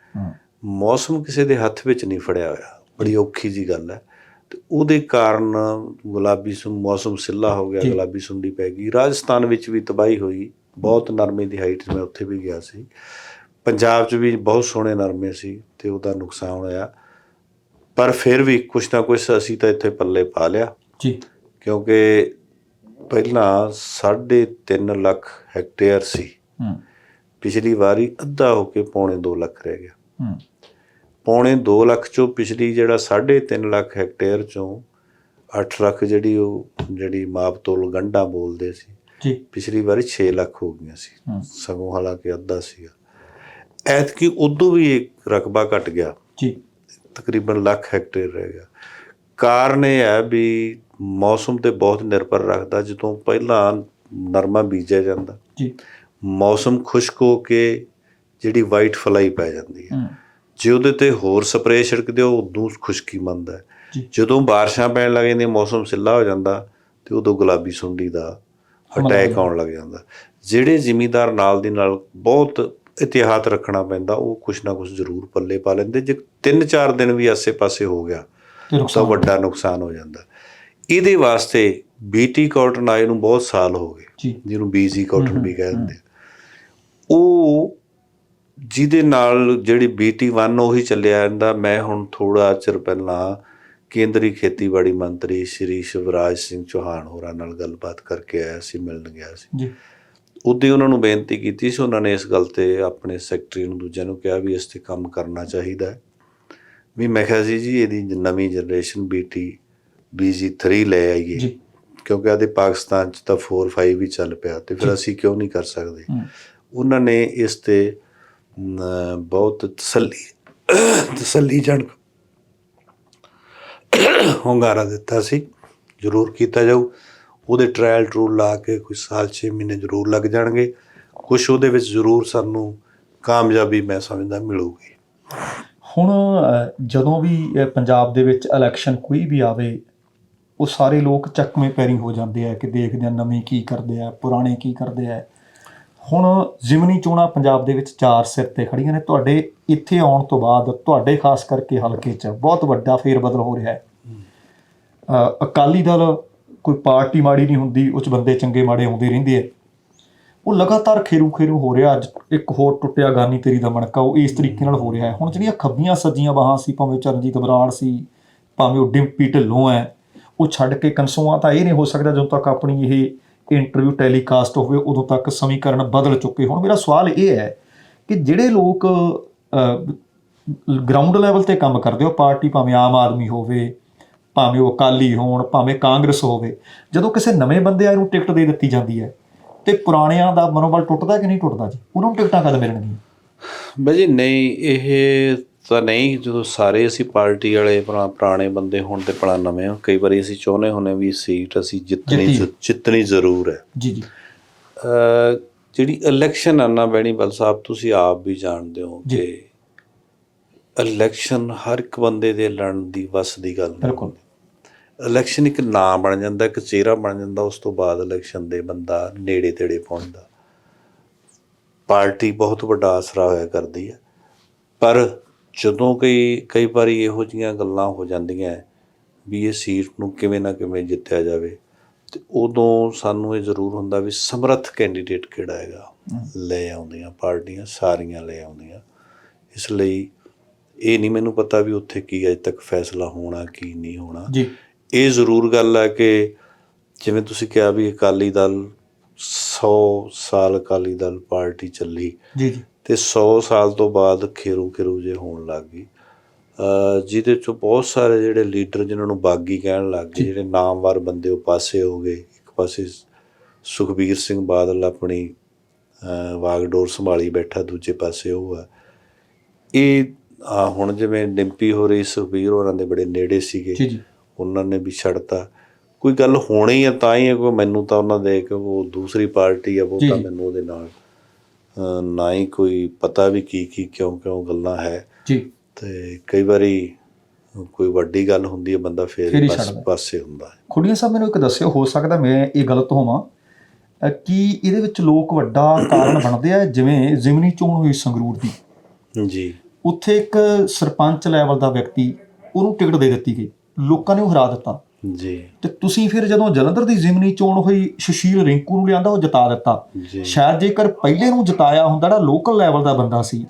B: ਮੌਸਮ ਕਿਸੇ ਦੇ ਹੱਥ ਵਿੱਚ ਨਹੀਂ ਫੜਿਆ ਹੋਇਆ। ਬੜੀ ਔਖੀ ਜੀ ਗੱਲ ਹੈ। ਤੇ ਉਹਦੇ ਕਾਰਨ ਗੁਲਾਬੀ ਸੁੰ ਮੌਸਮ ਸਿੱਲਾ ਹੋ ਗਿਆ। ਗੁਲਾਬੀ ਸੁੰਡੀ ਪੈ ਗਈ। ਰਾਜਸਥਾਨ ਵਿੱਚ ਵੀ ਤਬਾਹੀ ਹੋਈ। ਬਹੁਤ ਨਰਮੇ ਦੀ ਹਾਈਟ ਮੈਂ ਉੱਥੇ ਵੀ ਗਿਆ ਸੀ। ਪੰਜਾਬ 'ਚ ਵੀ ਬਹੁਤ ਸੋਹਣੇ ਨਰਮੇ ਸੀ ਤੇ ਉਹਦਾ ਨੁਕਸਾਨ ਹੋਇਆ। ਪਰ ਫਿਰ ਵੀ ਕੁਛ ਨਾ ਕੁਛ ਅਸੀਂ ਤਾਂ ਇੱਥੇ ਪੱਲੇ ਪਾ ਲਿਆ।
A: ਜੀ।
B: ਕਿਉਂਕਿ ਪਹਿਲਾਂ 3.5 ਲੱਖ ਹੈਕਟੇਅਰ ਸੀ।
A: ਹੂੰ।
B: ਪਿਛਲੀ ਵਾਰੀ ਅੱਧਾ ਹੋ ਕੇ ਪੌਣੇ 2 ਲੱਖ ਰਹਿ ਗਿਆ।
A: ਹੂੰ।
B: ਪੌਣੇ 2 ਲੱਖ ਚੋਂ ਪਿਛਲੀ ਜਿਹੜਾ 3.5 ਲੱਖ ਹੈਕਟੇਅਰ ਚੋਂ 8 ਲੱਖ ਜਿਹੜੀ ਉਹ ਜਿਹੜੀ ਮਾਪ ਤੋਲ ਗੰਢਾਂ ਬੋਲਦੇ ਸੀ
A: ਜੀ।
B: ਪਿਛਲੀ ਵਾਰੀ 6 ਲੱਖ ਹੋ ਗਈਆਂ ਸੀ। ਸਗੋਂ ਹਾਲਾਂਕਿ ਅੱਧਾ ਸੀਗਾ। ਐਤਕੀ ਉਦੋਂ ਵੀ ਇੱਕ ਰਕਬਾ ਘਟ ਗਿਆ।
A: ਜੀ।
B: ਤਕਰੀਬਨ ਲੱਖ ਹੈਕਟੇਅਰ ਰਹਿ ਗਿਆ। ਕਾਰਨ ਇਹ ਹੈ ਵੀ ਮੌਸਮ ਤੇ ਬਹੁਤ ਨਿਰਭਰ ਰੱਖਦਾ ਜਦੋਂ ਪਹਿਲਾਂ ਨਰਮਾ ਬੀਜਿਆ ਜਾਂਦਾ।
A: ਜੀ।
B: ਮੌਸਮ ਖੁਸ਼ਕ ਹੋ ਕੇ ਜਿਹੜੀ ਵਾਈਟ ਫਲਾਈ ਪੈ ਜਾਂਦੀ ਹੈ। ਜੇ ਉਹਦੇ ਤੇ ਹੋਰ ਸਪਰੇਅ ਛਿੜਕਦੇ ਹੋ ਉਦੋਂ ਖੁਸ਼ਕੀ ਮੰਦਾ ਜਦੋਂ ਬਾਰਿਸ਼ਾਂ ਪੈਣ ਲੱਗ ਜਾਂਦੀਆਂ ਮੌਸਮ ਸਿੱਲਾ ਹੋ ਜਾਂਦਾ ਤੇ ਉਦੋਂ ਗੁਲਾਬੀ ਸੁੰਡੀ ਦਾ ਅਟੈਕ ਆਉਣ ਲੱਗ ਜਾਂਦਾ। ਜਿਹੜੇ ਜ਼ਿਮੀਦਾਰ ਨਾਲ ਦੀ ਨਾਲ ਬਹੁਤ ਇਤਿਹਾਤ ਰੱਖਣਾ ਪੈਂਦਾ ਉਹ ਕੁਛ ਨਾ ਕੁਛ ਜ਼ਰੂਰ ਪੱਲੇ ਪਾ ਲੈਂਦੇ। ਜੇ 3-4 ਦਿਨ ਵੀ ਆਸੇ-ਪਾਸੇ ਹੋ ਗਿਆ
A: ਤੇ
B: ਵੱਡਾ ਨੁਕਸਾਨ ਹੋ ਜਾਂਦਾ। ਇਹਦੇ ਵਾਸਤੇ ਬੀਟੀ ਕਾਟਨ ਆਏ ਨੂੰ ਬਹੁਤ ਸਾਲ ਹੋ ਗਏ ਜਿਹਨੂੰ ਬੀਜੀ ਕਾਟਨ ਵੀ ਕਹਿੰਦੇ। ਉਹ ਜਿਹਦੇ ਨਾਲ ਜਿਹੜੀ ਬੀਟੀ 1 ਉਹੀ ਚੱਲਿਆ ਜਾਂਦਾ ਮੈਂ ਹੁਣ ਥੋੜਾ ਚਿਰ ਪਹਿਲਾਂ ਕੇਂਦਰੀ ਖੇਤੀਬਾੜੀ ਮੰਤਰੀ ਸ਼੍ਰੀ ਸ਼ਿਵਰਾਜ ਸਿੰਘ ਚੌਹਾਨ ਹੋਰਾਂ ਨਾਲ ਗੱਲਬਾਤ ਕਰਕੇ ਆਇਆ ਸੀ ਮਿਲਣ ਗਿਆ ਸੀ।
A: ਜੀ।
B: ਉਦੋਂ ਉਹਨਾਂ ਨੂੰ ਬੇਨਤੀ ਕੀਤੀ ਸੀ ਉਹਨਾਂ ਨੇ ਇਸ ਗੱਲ ਤੇ ਆਪਣੇ ਸੈਕਟਰੀ ਨੂੰ ਦੂਜਿਆਂ ਨੂੰ ਕਿਹਾ ਵੀ ਇਸ ਤੇ ਕੰਮ ਕਰਨਾ ਚਾਹੀਦਾ ਹੈ। ਵੀ ਮੈਂ ਕਿਹਾ ਸੀ ਜੀ ਇਹਦੀ ਨਵੀਂ ਜਨਰੇਸ਼ਨ ਬੀਟੀ ਬੀਜੀ 3 ਲੈ ਆਈਏ। ਕਿਉਂਕਿ ਆਦੇ ਪਾਕਿਸਤਾਨ ਚ ਤਾਂ 4 5 ਵੀ ਚੱਲ ਪਿਆ ਤੇ ਫਿਰ। ਅਸੀਂ ਕਿਉਂ ਨਹੀਂ ਕਰ ਸਕਦੇ? ਉਹਨਾਂ ਨੇ ਇਸ ਤੇ ਬਹੁਤ ਤਸੱਲੀ ਤਸੱਲੀਜਨਕ ਹੁੰਗਾਰਾ ਦਿੱਤਾ ਸੀ। ਜ਼ਰੂਰ ਕੀਤਾ ਜਾਊ। ਉਹਦੇ ਟ੍ਰਾਇਲ ਟਰੂਲ ਲਾ ਕੇ ਕੋਈ ਸਾਲ 6 ਮਹੀਨੇ ਜ਼ਰੂਰ ਲੱਗ ਜਾਣਗੇ। ਕੁਝ ਉਹਦੇ ਵਿੱਚ ਜ਼ਰੂਰ ਸਾਨੂੰ ਕਾਮਯਾਬੀ ਮੈਂ ਸਮਝਦਾ ਮਿਲੂਗੀ।
A: ਹੁਣ ਜਦੋਂ ਵੀ ਪੰਜਾਬ ਦੇ ਵਿੱਚ ਇਲੈਕਸ਼ਨ ਕੋਈ ਵੀ ਆਵੇ ਉਹ ਸਾਰੇ ਲੋਕ ਚੱਕਵੇਂ ਪੈਰੀ ਹੋ ਜਾਂਦੇ ਆ ਕਿ ਦੇਖਦੇ ਆ ਨਵੇਂ ਕੀ ਕਰਦੇ ਆ, ਪੁਰਾਣੇ ਕੀ ਕਰਦੇ ਆ। ਹੁਣ ਜ਼ਿਮਨੀ ਚੋਣਾਂ ਪੰਜਾਬ ਦੇ ਵਿੱਚ ਚਾਰ ਸਿਰ ਤੇ ਖੜੀਆਂ ਨੇ, ਤੁਹਾਡੇ ਇੱਥੇ ਆਉਣ ਤੋਂ ਬਾਅਦ ਤੁਹਾਡੇ ਖਾਸ ਕਰਕੇ ਹਲਕੇ 'ਚ ਬਹੁਤ ਵੱਡਾ ਫੇਰ ਬਦਲ ਹੋ ਰਿਹਾ ਹੈ। ਅਕਾਲੀ ਦਲ ਕੋਈ ਪਾਰਟੀ ਮਾੜੀ ਨਹੀਂ ਹੁੰਦੀ, ਉਹ 'ਚ ਬੰਦੇ ਚੰਗੇ ਮਾੜੇ ਆਉਂਦੇ ਰਹਿੰਦੇ ਆ। ਉਹ ਲਗਾਤਾਰ ਖੇਰੂ ਖੇਰੂ ਹੋ ਰਿਹਾ, ਅੱਜ ਇੱਕ ਹੋਰ ਟੁੱਟਿਆ ਗਾਨੀ ਤੇਰੀ ਦਾ ਮਣਕਾ, ਉਹ ਇਸ ਤਰੀਕੇ ਨਾਲ ਹੋ ਰਿਹਾ ਹੈ। ਹੁਣ ਜਿਹੜੀਆਂ ਖੱਬੀਆਂ ਸੱਜੀਆਂ ਬਾਹਾਂ ਸੀ, ਭਾਵੇਂ ਚਰਨਜੀਤ ਬਰਾੜ ਸੀ, ਭਾਵੇਂ ਉਹ ਡਿੰਪੀ ਢਿੱਲੋਂ ਹੈ ਉਹ ਛੱਡ ਕੇ ਕਨਸੂਆਂ ਤਾਂ ਇਹ ਨਹੀਂ ਹੋ ਸਕਦਾ ਜਦੋਂ ਤੱਕ ਆਪਣੀ ਇਹ ਇੰਟਰਵਿਊ ਟੈਲੀਕਾਸਟ ਹੋਵੇ, ਉਦੋਂ ਤੱਕ ਸਮੀਕਰਨ ਬਦਲ ਚੁੱਕੇ ਹੋਣ। ਮੇਰਾ ਸਵਾਲ ਇਹ ਹੈ ਕਿ ਜਿਹੜੇ ਲੋਕ ਗਰਾਊਂਡ ਲੈਵਲ ਤੇ ਕੰਮ ਕਰਦੇ ਹੋ, ਪਾਰਟੀ ਭਾਵੇਂ ਆਮ ਆਦਮੀ ਹੋਵੇ, ਭਾਵੇਂ ਉਹ ਅਕਾਲੀ ਹੋਣ, ਭਾਵੇਂ ਕਾਂਗਰਸ ਹੋਵੇ, ਜਦੋਂ ਕਿਸੇ ਨਵੇਂ ਬੰਦਿਆਂ ਨੂੰ ਟਿਕਟ ਦੇ ਦਿੱਤੀ ਜਾਂਦੀ ਹੈ ਤੇ ਪੁਰਾਣਿਆਂ ਦਾ ਮਨੋਬਲ ਟੁੱਟਦਾ ਕਿ ਨਹੀਂ ਟੁੱਟਦਾ ਜੀ? ਉਹਨਾਂ ਨੂੰ ਟਿਕਟਾਂ ਕਦ ਮਿਲਣਗੀਆਂ?
B: ਬਾਈ ਜੀ, ਨਹੀਂ, ਇਹ ਤਾਂ ਨਹੀਂ ਜਦੋਂ ਸਾਰੇ ਅਸੀਂ ਪਾਰਟੀ ਵਾਲੇ ਪੁਰਾ- ਪੁਰਾਣੇ ਬੰਦੇ ਹੋਣ ਤੇ ਪੜਾ ਨਵੇਂ ਹੋ ਕਈ ਵਾਰੀ ਅਸੀਂ ਚਾਹੁੰਦੇ ਹੁੰਨੇ ਵੀ ਸੀਟ ਅਸੀਂ ਜਿੱਤਣੀ। ਜ਼- ਜਿੱਤਣੀ ਜ਼ਰੂਰ ਹੈ।
A: ਜੀ ਜੀ।
B: ਅ, ਜਿਹੜੀ ਇਲੈਕਸ਼ਨ ਆਨਾ ਬੈਣੀਵਾਲ ਸਾਹਿਬ ਤੁਸੀਂ ਆਪ ਵੀ ਜਾਣਦੇ ਹੋ
A: ਜੀ।
B: ਕਿ ਇਲੈਕਸ਼ਨ ਹਰ ਇੱਕ ਬੰਦੇ ਦੇ ਲੜਨ ਦੀ ਵਸ ਦੀ ਗੱਲ ਨਹੀਂ।
A: ਬਿਲਕੁਲ।
B: ਇਲੈਕਸ਼ਨ ਇੱਕ ਨਾਂ ਬਣ ਜਾਂਦਾ ਇੱਕ ਚਿਹਰਾ ਬਣ ਜਾਂਦਾ ਉਸ ਤੋਂ ਬਾਅਦ ਇਲੈਕਸ਼ਨ ਦੇ ਬੰਦਾ ਨੇੜੇ ਤੇੜੇ ਪਹੁੰਚਦਾ। ਪਾਰਟੀ ਬਹੁਤ ਵੱਡਾ ਆਸਰਾ ਹੋਇਆ ਕਰਦੀ ਹੈ। ਪਰ ਜਦੋਂ ਕਈ ਕਈ ਵਾਰੀ ਇਹੋ ਜੀਆਂ ਗੱਲਾਂ ਹੋ ਜਾਂਦੀਆਂ ਵੀ ਇਹ ਸੀਟ ਨੂੰ ਕਿਵੇਂ ਨਾ ਕਿਵੇਂ ਜਿੱਤਿਆ ਜਾਵੇ ਤੇ ਉਦੋਂ ਸਾਨੂੰ ਇਹ ਜ਼ਰੂਰ ਹੁੰਦਾ ਵੀ ਸਮਰੱਥ ਕੈਂਡੀਡੇਟ ਕਿਹੜਾ ਹੈਗਾ? ਲੈ ਆਉਂਦੀਆਂ ਪਾਰਟੀਆਂ ਸਾਰੀਆਂ ਲੈ ਆਉਂਦੀਆਂ। ਇਸ ਲਈ ਇਹ ਨਹੀਂ ਮੈਨੂੰ ਪਤਾ ਵੀ ਉੱਥੇ ਕੀ ਅਜੇ ਤੱਕ ਫੈਸਲਾ ਹੋਣਾ ਕੀ ਨਹੀਂ ਹੋਣਾ।
A: ਜੀ।
B: ਇਹ ਜ਼ਰੂਰ ਗੱਲ ਹੈ ਕਿ ਜਿਵੇਂ ਤੁਸੀਂ ਕਿਹਾ ਵੀ ਅਕਾਲੀ ਦਲ 100 ਸਾਲ ਅਕਾਲੀ ਦਲ ਪਾਰਟੀ ਚੱਲੀ।
A: ਜੀ ਜੀ।
B: ਤੇ 100 ਸਾਲ ਤੋਂ ਬਾਅਦ ਖੇਰੂ ਖੇਰੂ ਜੇ ਹੋਣ ਲੱਗ ਗਈ। ਜਿਹਦੇ ਚੋਂ ਬਹੁਤ ਸਾਰੇ ਜਿਹੜੇ ਲੀਡਰ ਜਿਨ੍ਹਾਂ ਨੂੰ ਬਾਗੀ ਕਹਿਣ ਲੱਗ ਗਏ ਜਿਹੜੇ ਨਾਮਵਰ ਬੰਦੇ ਉਹ ਪਾਸੇ ਹੋ ਗਏ। ਇੱਕ ਪਾਸੇ ਸੁਖਬੀਰ ਸਿੰਘ ਬਾਦਲ ਆਪਣੀ ਵਾਗਡੋਰ ਸੰਭਾਲੀ ਬੈਠਾ ਦੂਜੇ ਪਾਸੇ ਉਹ ਆ। ਇਹ ਆ, ਹੁਣ ਜਿਵੇਂ ਡਿੰਪੀ ਹੋ ਰਹੀ ਸੁਖਬੀਰ ਹੋਰਾਂ ਦੇ ਬੜੇ ਨੇੜੇ ਸੀਗੇ।
A: ਜੀ ਜੀ।
B: ਉਹਨਾਂ ਨੇ ਵੀ ਛੱਡਤਾ। ਕੋਈ ਗੱਲ ਹੋਣੀ ਹੈ ਤਾਂ ਹੀ ਹੈ ਕੋਈ ਮੈਨੂੰ ਤਾਂ ਉਹਨਾਂ ਦੇ ਕਿ ਉਹ ਦੂਸਰੀ ਪਾਰਟੀ ਆ ਉਹ ਤਾਂ। ਮੈਨੂੰ ਉਹਦੇ ਨਾਲ ਨਾ ਹੀ ਕੋਈ ਪਤਾ ਵੀ ਕੀ ਕੀ ਕਿਉਂ ਕਿਉਂ ਗੱਲਾਂ ਹੈ।
A: ਜੀ।
B: ਤੇ ਕਈ ਵਾਰੀ ਕੋਈ ਵੱਡੀ ਗੱਲ ਹੁੰਦੀ ਹੈ ਬੰਦਾ ਫੇਰ ਬਸ। ਪਾਸੇ ਹੁੰਦਾ ਹੈ।
A: ਖੁੱਡੀਆਂ ਸਾਹਿਬ ਮੈਨੂੰ ਇੱਕ ਦੱਸਿਓ ਹੋ ਸਕਦਾ ਮੈਂ ਇਹ ਗਲਤ ਹੋਵਾਂ। ਕੀ ਇਹਦੇ ਵਿੱਚ ਲੋਕ ਵੱਡਾ ਕਾਰਨ ਬਣਦੇ ਆ? ਜਿਵੇਂ ਜ਼ਿਮਨੀ ਚੋਣ ਹੋਈ ਸੰਗਰੂਰ ਦੀ।
B: ਜੀ।
A: ਉੱਥੇ ਇੱਕ ਸਰਪੰਚ ਲੈਵਲ ਦਾ ਵਿਅਕਤੀ ਉਹਨੂੰ ਟਿਕਟ ਦੇ ਦਿੱਤੀ ਗਈ। ਲੋਕਾਂ ਨੇ ਉਹ ਹਰਾ ਦਿੱਤਾ।
B: ਜੀ।
A: ਤੇ ਤੁਸੀਂ ਫਿਰ ਜਦੋਂ ਜਲੰਧਰ ਦੀ ਜ਼ਿਮਨੀ ਚੋਣ ਹੋਈ ਸੁਸ਼ੀਲ ਰਿੰਕੂ ਨੂੰ ਲਿਆਂਦਾ ਉਹ ਜਿਤਾ ਦਿੱਤਾ।
B: ਜੀ।
A: ਸ਼ਾਇਦ ਜੇਕਰ ਪਹਿਲੇ ਨੂੰ ਜਿਤਾਇਆ ਹੁੰਦਾ ਜਿਹੜਾ ਲੋਕਲ ਲੈਵਲ ਦਾ ਬੰਦਾ ਸੀ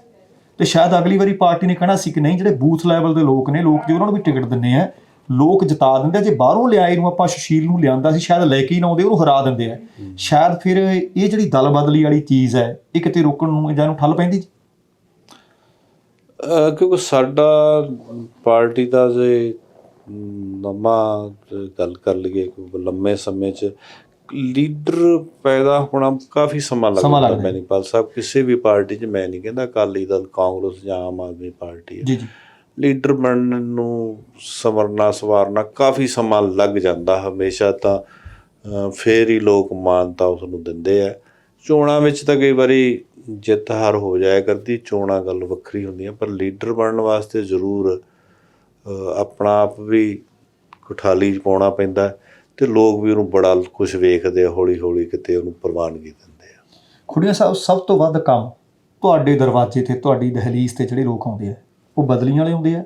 A: ਤੇ ਸ਼ਾਇਦ ਅਗਲੀ ਵਾਰੀ ਪਾਰਟੀ ਨੇ ਕਹਿਣਾ ਸੀ ਕਿ ਨਹੀਂ ਜਿਹੜੇ ਬੂਥ ਲੈਵਲ ਦੇ ਲੋਕ ਨੇ ਲੋਕ ਜੇ ਉਹਨਾਂ ਨੂੰ ਵੀ ਟਿਕਟ ਦਿੰਦੇ ਆ ਲੋਕ ਜਿਤਾ ਦਿੰਦੇ ਆ। ਜੇ ਬਾਹਰੋਂ ਲਿਆਏ ਨੂੰ ਆਪਾਂ ਸੁਸ਼ੀਲ ਨੂੰ ਲਿਆਂਦਾ ਸੀ ਸ਼ਾਇਦ ਲੈ ਕੇ ਹੀ ਨਾ ਆਉਂਦੇ ਉਹਨੂੰ ਹਰਾ ਦਿੰਦੇ ਆ। ਸ਼ਾਇਦ ਫਿਰ ਇਹ ਜਿਹੜੀ ਦਲ ਬਦਲੀ ਵਾਲੀ ਚੀਜ਼ ਹੈ ਇਹ ਕਿਤੇ ਰੋਕਣ ਨੂੰ ਜਾਂ ਨੂੰ ਠੱਲ ਪੈਂਦੀ ਜੀ?
B: ਅਹ, ਕਿਉਂਕਿ ਸਾਡਾ ਪਾਰਟੀ ਦਾ ਜੇ ਨਵਾਂ ਗੱਲ ਕਰ ਲਈਏ ਕਿ ਲੰਮੇ ਸਮੇਂ 'ਚ ਲੀਡਰ ਪੈਦਾ ਹੋਣਾ ਕਾਫੀ ਸਮਾਂ ਲੱਗਦਾ। ਮੈਨੀਪਾਲ ਸਾਹਿਬ ਕਿਸੇ ਵੀ ਪਾਰਟੀ 'ਚ ਮੈਂ ਨਹੀਂ ਕਹਿੰਦਾ ਅਕਾਲੀ ਦਲ ਕਾਂਗਰਸ ਜਾਂ ਆਮ ਆਦਮੀ ਪਾਰਟੀ ਹੈ।
A: ਜੀ ਜੀ।
B: ਲੀਡਰ ਬਣਨ ਨੂੰ ਸਵਰਨਾ ਸਵਾਰਨਾ ਕਾਫੀ ਸਮਾਂ ਲੱਗ ਜਾਂਦਾ ਹਮੇਸ਼ਾ ਤਾਂ ਫੇਰ ਹੀ ਲੋਕ ਮਾਨਤਾ ਉਸ ਨੂੰ ਦਿੰਦੇ ਆ। ਚੋਣਾਂ ਵਿੱਚ ਤਾਂ ਕਈ ਵਾਰੀ ਜਿੱਤ ਹਾਰ ਹੋ ਜਾਇਆ ਕਰਦੀ ਚੋਣਾਂ ਗੱਲ ਵੱਖਰੀ ਹੁੰਦੀਆਂ ਪਰ ਲੀਡਰ ਬਣਨ ਵਾਸਤੇ ਜ਼ਰੂਰ ਆਪਣਾ ਆਪ ਵੀ ਕੁਠਾਲੀ 'ਚ ਪਾਉਣਾ ਪੈਂਦਾ ਤੇ ਲੋਕ ਵੀ ਉਹਨੂੰ ਬੜਾ ਕੁਝ ਵੇਖਦੇ ਆ ਹੌਲੀ ਹੌਲੀ ਕਿਤੇ ਉਹਨੂੰ ਪ੍ਰਵਾਨਗੀ ਦਿੰਦੇ ਆ।
A: ਖੁੱਡੀਆਂ ਸਾਹਿਬ ਸਭ ਤੋਂ ਵੱਧ ਕੰਮ ਤੁਹਾਡੇ ਦਰਵਾਜ਼ੇ ਤੇ ਤੁਹਾਡੀ ਦਹਲੀਜ਼ ਤੇ ਜਿਹੜੇ ਲੋਕ ਆਉਂਦੇ ਆ ਉਹ ਬਦਲੀਆਂ ਵਾਲੇ ਆਉਂਦੇ ਆ?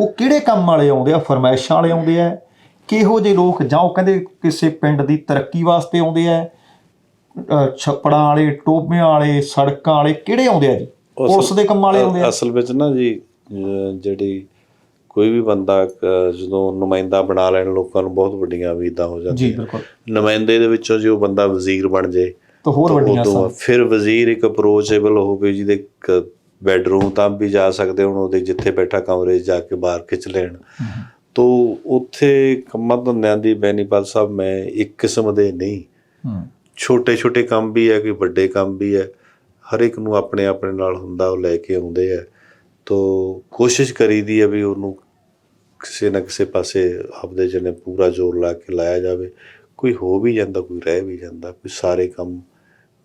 A: ਉਹ ਕਿਹੜੇ ਕੰਮ ਵਾਲੇ ਆਉਂਦੇ ਆ? ਫਰਮਾਇਸ਼ਾਂ ਵਾਲੇ ਆਉਂਦੇ ਆ? ਕਿਹੋ ਜਿਹੇ ਲੋਕ ਜਾਂ ਉਹ ਕਹਿੰਦੇ ਕਿਸੇ ਪਿੰਡ ਦੀ ਤਰੱਕੀ ਵਾਸਤੇ ਆਉਂਦੇ ਆ? ਛੱਪੜਾਂ ਵਾਲੇ ਟੋਬਿਆਂ ਵਾਲੇ ਸੜਕਾਂ ਵਾਲੇ ਕਿਹੜੇ ਆਉਂਦੇ ਆ ਜੀ?
B: ਉਸ-
A: ਪੁਲਿਸ ਦੇ ਕੰਮ ਵਾਲੇ ਆਉਂਦੇ ਆ?
B: ਅਸਲ ਵਿੱਚ ਨਾ ਜੀ ਜਿਹੜੀ ਕੋਈ ਵੀ ਬੰਦਾ ਜਦੋਂ ਨੁਮਾਇੰਦਾ ਬਣਾ ਲੈਣ ਲੋਕਾਂ ਨੂੰ ਬਹੁਤ ਵੱਡੀਆਂ ਉਮੀਦਾਂ ਹੋ
A: ਜੀ
B: ਜਾਂਦੀਆਂ
A: ਬਿਲਕੁਲ।
B: ਨੁਮਾਇੰਦੇ ਦੇ ਵਿੱਚੋਂ ਜੇ ਉਹ ਬੰਦਾ ਵਜ਼ੀਰ ਬਣ ਜੇ
A: ਤਾਂ ਹੋਰ ਵੱਡੀਆਂ ਸਨ।
B: ਫਿਰ ਵਜ਼ੀਰ ਇੱਕ ਅਪਰੋਚੇਬਲ ਹੋਵੇ ਜਿਹਦੇ ਬੈਡਰੂਮ ਤਾਂ ਵੀ ਜਾ ਸਕਦੇ ਹੁਣ ਉਹਦੇ ਜਿੱਥੇ ਬੈਠਾ ਕਮਰੇ 'ਚ ਜਾ ਕੇ ਬਾਹਰ ਖਿੱਚ ਲੈਣ। ਤੋ ਉੱਥੇ ਕੰਮਾਂ ਧੰਦਿਆਂ ਦੀ ਬੈਨੀਪਾਲ ਸਾਹਿਬ ਮੈਂ ਇੱਕ ਕਿਸਮ ਦੇ ਨਹੀਂ। ਛੋਟੇ ਛੋਟੇ ਕੰਮ ਵੀ ਹੈ ਕੋਈ ਵੱਡੇ ਕੰਮ ਵੀ ਹੈ। ਹਰ ਇੱਕ ਨੂੰ ਆਪਣੇ ਆਪਣੇ ਨਾਲ ਹੁੰਦਾ ਉਹ ਲੈ ਕੇ ਆਉਂਦੇ ਆ। ਤੋ ਕੋਸ਼ਿਸ਼ ਕਰੀਦੀ ਹੈ ਵੀ ਉਹਨੂੰ ਕਿਸੇ ਨਾ ਕਿਸੇ ਪਾਸੇ ਆਪਦੇ ਜਨੇ ਪੂਰਾ ਜ਼ੋਰ ਲਾ ਕੇ ਲਾਇਆ ਜਾਵੇ। ਕੋਈ ਹੋ ਵੀ ਜਾਂਦਾ, ਕੋਈ ਰਹਿ ਵੀ ਜਾਂਦਾ, ਕੋਈ ਸਾਰੇ ਕੰਮ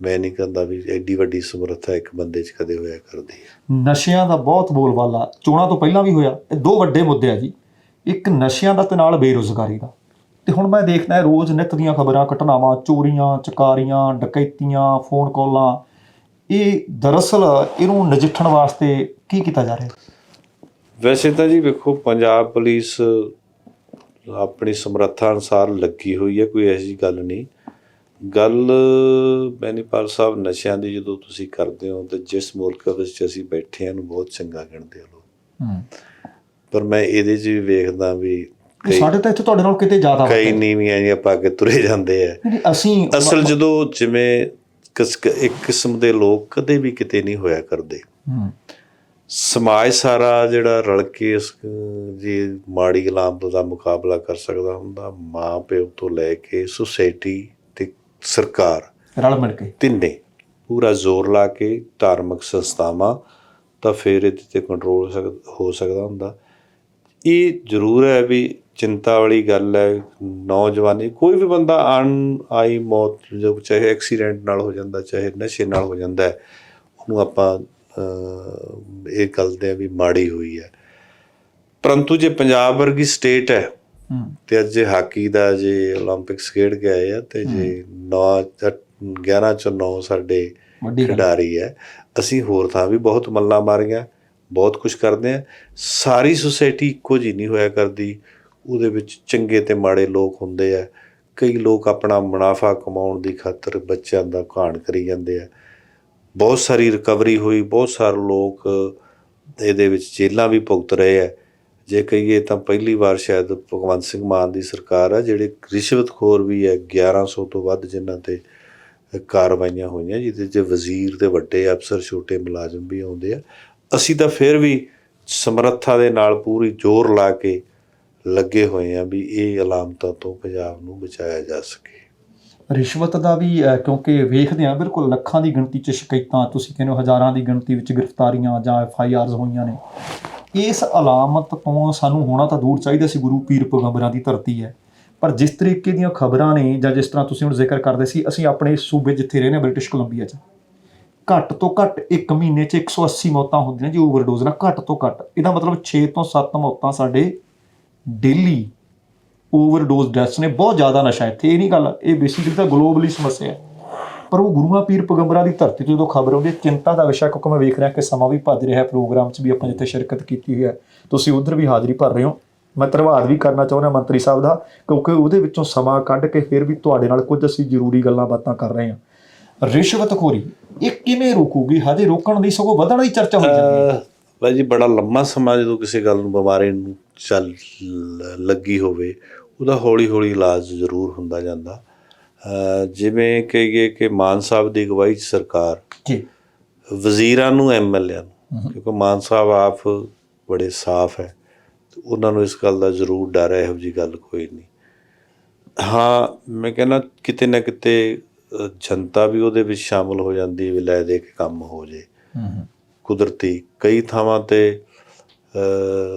B: ਮੈਂ ਨਹੀਂ ਕਹਿੰਦਾ ਵੀ ਐਡੀ ਵੱਡੀ ਸਮਰੱਥਾ ਇੱਕ ਬੰਦੇ 'ਚ ਕਦੇ ਹੋਇਆ ਕਰਦੀ ਹੈ
A: ਨਸ਼ਿਆਂ ਦਾ ਬਹੁਤ ਬੋਲਬਾਲਾ, ਚੋਣਾਂ ਤੋਂ ਪਹਿਲਾਂ ਵੀ ਹੋਇਆ। ਇਹ ਦੋ ਵੱਡੇ ਮੁੱਦੇ ਆ ਜੀ। ਇੱਕ ਨਸ਼ਿਆਂ ਦਾ ਤੇ ਨਾਲ ਬੇਰੁਜ਼ਗਾਰੀ ਦਾ। ਤੇ ਹੁਣ ਮੈਂ ਦੇਖਦਾ ਰੋਜ਼ ਨਿੱਤ ਦੀਆਂ ਖਬਰਾਂ, ਘਟਨਾਵਾਂ, ਚੋਰੀਆਂ, ਚਕਾਰੀਆਂ, ਡਕੈਤੀਆਂ ਫੋਨ ਕਾਲਾਂ ਇਹ ਦਰਅਸਲ ਇਹਨੂੰ ਨਜਿੱਠਣ ਵਾਸਤੇ ਕੀ ਕੀਤਾ ਜਾ ਰਿਹਾ?
B: ਵੈਸੇ ਤਾਂ ਜੀ ਵੇਖੋ ਪੰਜਾਬ ਪੁਲਿਸ ਆਪਣੀ ਸਮਰੱਥਾ ਅਨੁਸਾਰ ਲੱਗੀ ਹੋਈ ਹੈ ਕੋਈ ਐਸੀ ਗੱਲ ਨਹੀਂ। ਗੱਲ ਬੈਨੀਪਾਲ ਸਾਹਿਬ ਨਸ਼ਿਆਂ ਦੀ ਜਦੋਂ ਤੁਸੀਂ ਕਰਦੇ ਹੋ ਤੇ ਜਿਸ ਮੁਲਕ ਵਿੱਚ ਅਸੀਂ ਬੈਠੇ ਹਾਂ ਨੂੰ ਬਹੁਤ ਚੰਗਾ ਗਿਣਦੇ ਆ ਲੋਕ।
A: ਹੂੰ।
B: ਪਰ ਮੈਂ ਇਹਦੇ 'ਚ ਵੀ ਵੇਖਦਾ ਵੀ
A: ਸਾਡੇ ਤਾਂ ਇੱਥੇ ਤੁਹਾਡੇ ਨਾਲ ਕਿਤੇ ਜ਼ਿਆਦਾ
B: ਕਈ ਨੀਵੀਆਂ ਜਿਹੀਆਂ ਪਾ ਕੇ ਤੁਰੇ ਜਾਂਦੇ ਆ।
A: ਅਸੀਂ
B: ਅਸਲ ਜਦੋਂ ਜਿਵੇਂ ਕਿਸ ਇੱਕ ਕਿਸਮ ਦੇ ਲੋਕ ਕਦੇ ਵੀ ਕਿਤੇ ਨਹੀਂ ਹੋਇਆ ਕਰਦੇ। ਸਮਾਜ ਸਾਰਾ ਜਿਹੜਾ ਰਲ ਕੇ ਇਸ ਜੀ ਮਾੜੀ ਗੁਲਾਮਤ ਦਾ ਮੁਕਾਬਲਾ ਕਰ ਸਕਦਾ ਹੁੰਦਾ ਮਾਂ ਪਿਓ ਤੋਂ ਲੈ ਕੇ ਸੁਸਾਇਟੀ ਤੇ ਸਰਕਾਰ
A: ਰਲ ਮਿਲ ਕੇ।
B: ਤਿੰਨੇ ਪੂਰਾ ਜ਼ੋਰ ਲਾ ਕੇ ਧਾਰਮਿਕ ਸੰਸਥਾਵਾਂ ਤਾਂ ਫਿਰ ਇਹਦੇ ਤੇ ਕੰਟਰੋਲ ਹੋ ਸਕਦਾ ਹੁੰਦਾ। ਇਹ ਜ਼ਰੂਰ ਹੈ ਵੀ ਚਿੰਤਾ ਵਾਲੀ ਗੱਲ ਹੈ ਨੌਜਵਾਨੀ ਕੋਈ ਵੀ ਬੰਦਾ ਅਣ ਆਈ ਮੌਤ ਜੋ ਚਾਹੇ ਐਕਸੀਡੈਂਟ ਨਾਲ ਹੋ ਜਾਂਦਾ ਚਾਹੇ ਨਸ਼ੇ ਨਾਲ ਹੋ ਜਾਂਦਾ ਉਹਨੂੰ ਆਪਾਂ ਇਹ ਗੱਲ ਦੇ ਵੀ ਮਾੜੀ ਹੋਈ ਹੈ। ਪਰੰਤੂ ਜੇ ਪੰਜਾਬ ਵਰਗੀ ਸਟੇਟ ਹੈ ਤੇ ਅੱਜ ਜੇ ਹਾਕੀ ਦਾ ਜੇ 올림픽ਸ ਖੇਡ ਕੇ ਆਏ ਆ ਤੇ ਜੇ 9 11 ਚੋਂ 9 ਸਾਡੇ ਖਿਡਾਰੀ ਹੈ ਅਸੀਂ ਹੋਰ ਥਾਂ ਵੀ ਬਹੁਤ ਮੱਲਾ ਮਾਰੀਆਂ। ਬਹੁਤ ਕੁਝ ਕਰਦੇ ਆ। ਸਾਰੀ ਸੁਸਾਇਟੀ ਇੱਕੋ ਜੀ ਨਹੀਂ ਹੋਇਆ ਕਰਦੀ। ਉਹਦੇ ਵਿੱਚ ਚੰਗੇ ਤੇ ਮਾੜੇ ਲੋਕ ਹੁੰਦੇ ਆ। ਕਈ ਲੋਕ ਆਪਣਾ ਮੁਨਾਫਾ ਕਮਾਉਣ ਦੀ ਖਾਤਰ ਬੱਚਿਆਂ ਦਾ ਘਾਣ ਕਰੀ ਜਾਂਦੇ ਆ। ਬਹੁਤ ਸਾਰੀ ਰਿਕਵਰੀ ਹੋਈ, ਬਹੁਤ ਸਾਰੇ ਲੋਕ ਇਹਦੇ ਵਿੱਚ ਜੇਲ੍ਹਾਂ ਵੀ ਭੁਗਤ ਰਹੇ ਆ। ਜੇ ਕਹੀਏ ਤਾਂ ਪਹਿਲੀ ਵਾਰ ਸ਼ਾਇਦ ਭਗਵੰਤ ਸਿੰਘ ਮਾਨ ਦੀ ਸਰਕਾਰ ਆ, ਜਿਹੜੇ ਰਿਸ਼ਵਤਖੋਰ ਵੀ ਹੈ 1100 ਤੋਂ ਵੱਧ ਜਿਨ੍ਹਾਂ ਤੇ ਕਾਰਵਾਈਆਂ ਹੋਈਆਂ, ਜਿਹਦੇ 'ਚ ਵਜ਼ੀਰ ਤੇ ਵੱਡੇ ਅਫਸਰ, ਛੋਟੇ ਮੁਲਾਜ਼ਮ ਵੀ ਆਉਂਦੇ ਆ। ਅਸੀਂ ਤਾਂ ਫਿਰ ਵੀ ਸਮਰੱਥਾ ਦੇ ਨਾਲ ਪੂਰੀ ਜ਼ੋਰ ਲਾ ਕੇ ਲੱਗੇ ਹੋਏ ਆ ਵੀ ਇਹ ਅਲਾਮਤਾਂ ਤੋਂ ਪੰਜਾਬ ਨੂੰ ਬਚਾਇਆ ਜਾ ਸਕੇ।
A: ਰਿਸ਼ਵਤ ਦਾ ਵੀ ਅਹ, ਕਿਉਂਕਿ ਵੇਖਦੇ ਆ ਬਿਲਕੁਲ ਲੱਖਾਂ ਦੀ ਗਿਣਤੀ ਚ ਸ਼ਿਕਾਇਤਾਂ ਤੁਸੀਂ ਕਹਿੰਦੇ ਹੋ ਹਜ਼ਾਰਾਂ ਦੀ ਗਿਣਤੀ ਵਿੱਚ ਗ੍ਰਿਫਤਾਰੀਆਂ ਜਾਂ ਐਫ ਆਈ ਆਰਸ ਹੋਈਆਂ ਨੇ। ਇਸ ਅਲਾਮਤ ਤੋਂ ਸਾਨੂੰ ਹੋਣਾ ਤਾਂ ਦੂਰ ਚਾਹੀਦਾ ਸੀ ਗੁਰੂ ਪੀਰ ਪੈਗੰਬਰਾਂ ਦੀ ਧਰਤੀ ਹੈ। ਪਰ ਜਿਸ ਤਰੀਕੇ ਦੀਆਂ ਖਬਰਾਂ ਨੇ ਜਾਂ ਜਿਸ ਤਰ੍ਹਾਂ ਤੁਸੀਂ ਹੁਣ ਜ਼ਿਕਰ ਕਰਦੇ ਸੀ ਅਸੀਂ ਆਪਣੇ ਸੂਬੇ ਜਿੱਥੇ ਰਹਿੰਦੇ ਹਾਂ ਬ੍ਰਿਟਿਸ਼ ਕੋਲੰਬੀਆ 'ਚ। ਘੱਟ ਤੋਂ ਘੱਟ ਇੱਕ ਮਹੀਨੇ 'ਚ 180 ਮੌਤਾਂ ਹੁੰਦੀਆਂ ਜੀ ਓਵਰਡੋਜ਼ ਨਾਲ, ਘੱਟ ਤੋਂ ਘੱਟ। ਇਹਦਾ ਮਤਲਬ 6 ਤੋਂ 7 ਮੌਤਾਂ ਸਾਡੇ ਡੇਲੀ ਓਵਰਡੋਜ਼ ਡੈਥਸ ਨੇ, ਬਹੁਤ ਜ਼ਿਆਦਾ ਨਸ਼ਾ ਇੱਥੇ। ਇਹ ਨਹੀਂ ਗੱਲ, ਇਹ ਬੇਸਿਕਲੀ ਤਾਂ ਗਲੋਬਲੀ ਸਮੱਸਿਆ ਹੈ। ਪਰ ਉਹ ਗੁਰੂਆਂ ਪੀਰ ਪਗੰਬਰਾਂ ਦੀ ਧਰਤੀ ਤੋਂ ਜਦੋਂ ਖਬਰ ਆਉਂਦੀ ਹੈ, ਚਿੰਤਾ ਦਾ ਵਿਸ਼ਾ, ਕਿਉਂਕਿ ਮੈਂ ਵੇਖ ਰਿਹਾ ਕਿ ਸਮਾਂ ਵੀ ਭੱਜ ਰਿਹਾ ਪ੍ਰੋਗਰਾਮ 'ਚ ਵੀ ਆਪਾਂ ਜਿੱਥੇ ਸ਼ਿਰਕਤ ਕੀਤੀ ਹੈ। ਤੁਸੀਂ ਉਧਰ ਵੀ ਹਾਜ਼ਰੀ ਭਰ ਰਹੇ ਹੋ। ਮੈਂ ਧੰਨਵਾਦ ਵੀ ਕਰਨਾ ਚਾਹੁੰਦਾ ਮੰਤਰੀ ਸਾਹਿਬ ਦਾ, ਕਿਉਂਕਿ ਉਹਦੇ ਵਿੱਚੋਂ ਸਮਾਂ ਕੱਢ ਕੇ ਫਿਰ ਵੀ ਤੁਹਾਡੇ ਨਾਲ ਕੁਝ ਅਸੀਂ ਜ਼ਰੂਰੀ ਗੱਲਾਂ ਬਾਤਾਂ ਕਰ ਰਹੇ ਹਾਂ। ਰਿਸ਼ਵਤਖੋਰੀ ਇਹ ਕਿਵੇਂ ਰੋਕੂਗੀ? ਹਜੇ ਰੋਕਣ ਦੀ ਸਗੋਂ ਵਧਣ ਦੀ ਚਰਚਾ ਹੋਈ ਜਾਂਦੀ ਹੈ।
B: ਬਾਈ ਜੀ ਬੜਾ ਲੰਮਾ ਸਮਾਂ ਜਦੋਂ ਕਿਸੇ ਗੱਲ ਨੂੰ ਬਿਮਾਰੀ ਨੂੰ ਚੱਲ ਲੱਗੀ ਹੋਵੇ ਉਹਦਾ ਹੌਲੀ ਹੌਲੀ ਇਲਾਜ ਜ਼ਰੂਰ ਹੁੰਦਾ ਜਾਂਦਾ। ਜਿਵੇਂ ਕਹੀਏ ਕਿ ਮਾਨ ਸਾਹਿਬ ਦੀ ਅਗਵਾਈ 'ਚ ਸਰਕਾਰ
A: ਜੀ।
B: ਵਜ਼ੀਰਾਂ ਨੂੰ ਐਮਐਲਏ ਨੂੰ ਕਿਉਂਕਿ ਮਾਨ ਸਾਹਿਬ ਆਪ ਬੜੇ ਸਾਫ਼ ਹੈ ਉਹਨਾਂ ਨੂੰ ਇਸ ਗੱਲ ਦਾ ਜ਼ਰੂਰ ਡਰ ਹੈ ਇਹੋ ਜੀ ਗੱਲ ਕੋਈ ਨਹੀਂ। ਹਾਂ ਮੈਂ ਕਹਿੰਦਾ ਕਿਤੇ ਨਾ ਕਿਤੇ ਜਨਤਾ ਵੀ ਉਹਦੇ ਵਿੱਚ ਸ਼ਾਮਲ ਹੋ ਜਾਂਦੀ ਹੈ ਵੀ ਲੈ ਦੇ ਕੇ ਕੰਮ ਹੋ ਜੇ। ਕੁਦਰਤੀ ਕਈ ਥਾਵਾਂ ਤੇ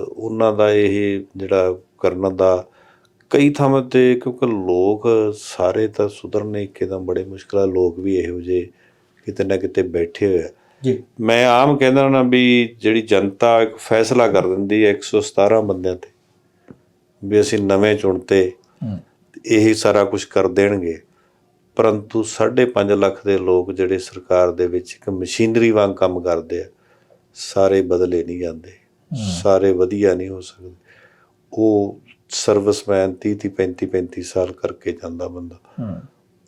B: ਉਹਨਾਂ ਦਾ ਇਹ ਜਿਹੜਾ ਕਰਨ ਦਾ ਕਈ ਥਾਵਾਂ ਤੇ ਕਿਉਂਕਿ ਲੋਕ ਸਾਰੇ ਤਾਂ ਸੁਧਰਨੇ ਇੱਕਦਮ ਬੜੇ ਮੁਸ਼ਕਲ ਆ ਲੋਕ ਵੀ ਇਹੋ ਜਿਹੇ ਕਿਤੇ ਨਾ ਕਿਤੇ ਬੈਠੇ ਹੋਏ
A: ਜੀ।
B: ਮੈਂ ਆਮ ਕਹਿੰਦਾ ਨਾ ਵੀ ਜਿਹੜੀ ਜਨਤਾ ਇੱਕ ਫੈਸਲਾ ਕਰ ਦਿੰਦੀ ਹੈ 117 ਬੰਦਿਆਂ ਤੇ ਵੀ ਅਸੀਂ ਨਵੇਂ ਚੁਣਤੇ
A: ਹੂੰ।
B: ਇਹ ਸਾਰਾ ਕੁਝ ਕਰ ਦੇਣਗੇ। ਪਰੰਤੂ 5.5 ਲੱਖ ਦੇ ਲੋਕ ਜਿਹੜੇ ਸਰਕਾਰ ਦੇ ਵਿੱਚ ਇੱਕ ਮਸ਼ੀਨਰੀ ਵਾਂਗ ਕੰਮ ਕਰਦੇ ਆ ਸਾਰੇ ਬਦਲੇ ਨਹੀਂ ਜਾਂਦੇ ਸਾਰੇ ਵਧੀਆ ਨਹੀਂ ਹੋ ਸਕਦੇ। ਉਹ ਸਰਵਿਸਮੈਨ 30 30 35 35 ਸਾਲ ਕਰਕੇ ਜਾਂਦਾ ਬੰਦਾ।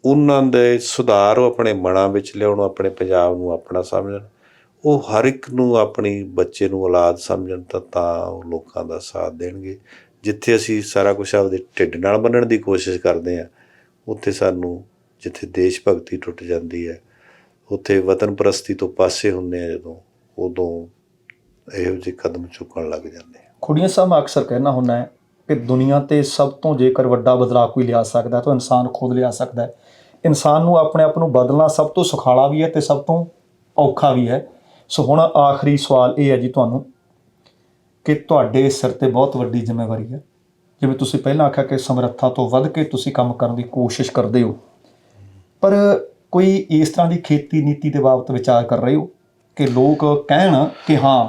B: ਉਹਨਾਂ ਦੇ ਸੁਧਾਰ ਉਹ ਆਪਣੇ ਮਨਾਂ ਵਿੱਚ ਲਿਆਉਣ ਆਪਣੇ ਪੰਜਾਬ ਨੂੰ ਆਪਣਾ ਸਮਝਣ। ਉਹ ਹਰ ਇੱਕ ਨੂੰ ਆਪਣੀ ਬੱਚੇ ਨੂੰ ਔਲਾਦ ਸਮਝਣ ਤਾਂ ਤਾਂ ਉਹ ਲੋਕਾਂ ਦਾ ਸਾਥ ਦੇਣਗੇ। ਜਿੱਥੇ ਅਸੀਂ ਸਾਰਾ ਕੁਝ ਆਪਦੇ ਢਿੱਡ ਨਾਲ ਬੰਨਣ ਦੀ ਕੋਸ਼ਿਸ਼ ਕਰਦੇ ਆ ਉੱਥੇ ਸਾਨੂੰ ਜਿੱਥੇ ਦੇਸ਼ ਭਗਤੀ ਟੁੱਟ ਜਾਂਦੀ ਹੈ, ਉੱਥੇ ਵਤਨ ਪ੍ਰਸਤੀ ਤੋਂ ਪਾਸੇ ਹੁੰਦੇ ਆ ਜਦੋਂ ਉਦੋਂ ਇਹੋ ਜਿਹੇ ਕਦਮ ਚੁੱਕਣ ਲੱਗ ਜਾਂਦੇ ਆ।
A: ਖੁੜੀਆਂ ਸਾਹਿਬ, ਮੈਂ ਅਕਸਰ ਕਹਿਣਾ ਹੁੰਦਾ ਹੈ ਕਿ ਦੁਨੀਆ ਤੇ ਸਭ ਤੋਂ ਜੇਕਰ ਵੱਡਾ ਬਦਲਾਅ ਕੋਈ ਲਿਆ ਸਕਦਾ ਤਾਂ ਇਨਸਾਨ ਖੁਦ ਲਿਆ ਸਕਦਾ ਹੈ। ਇਨਸਾਨ ਨੂੰ ਆਪਣੇ ਆਪ ਨੂੰ ਬਦਲਣਾ ਸਭ ਤੋਂ ਸੁਖਾਲਾ ਵੀ ਹੈ ਤੇ ਸਭ ਤੋਂ ਔਖਾ ਵੀ ਹੈ। ਸੋ ਹੁਣ ਆਖਰੀ ਸਵਾਲ ਇਹ ਹੈ ਜੀ ਤੁਹਾਨੂੰ ਕਿ ਤੁਹਾਡੇ ਸਿਰ ਤੇ ਬਹੁਤ ਵੱਡੀ ਜ਼ਿੰਮੇਵਾਰੀ ਹੈ। ਜਿਵੇਂ ਤੁਸੀਂ ਪਹਿਲਾਂ ਆਖਿਆ ਕਿ ਸਮਰੱਥਾ ਤੋਂ ਵੱਧ ਕੇ ਤੁਸੀਂ ਕੰਮ ਕਰਨ ਦੀ ਕੋਸ਼ਿਸ਼ ਕਰਦੇ ਹੋ। ਪਰ ਕੋਈ ਇਸ ਤਰ੍ਹਾਂ ਦੀ ਖੇਤੀ ਨੀਤੀ ਦੇ ਬਾਬਤ ਵਿਚਾਰ ਕਰ ਰਹੇ ਹੋ? ਕਿ ਲੋਕ ਕਹਿਣ ਕਿ ਹਾਂ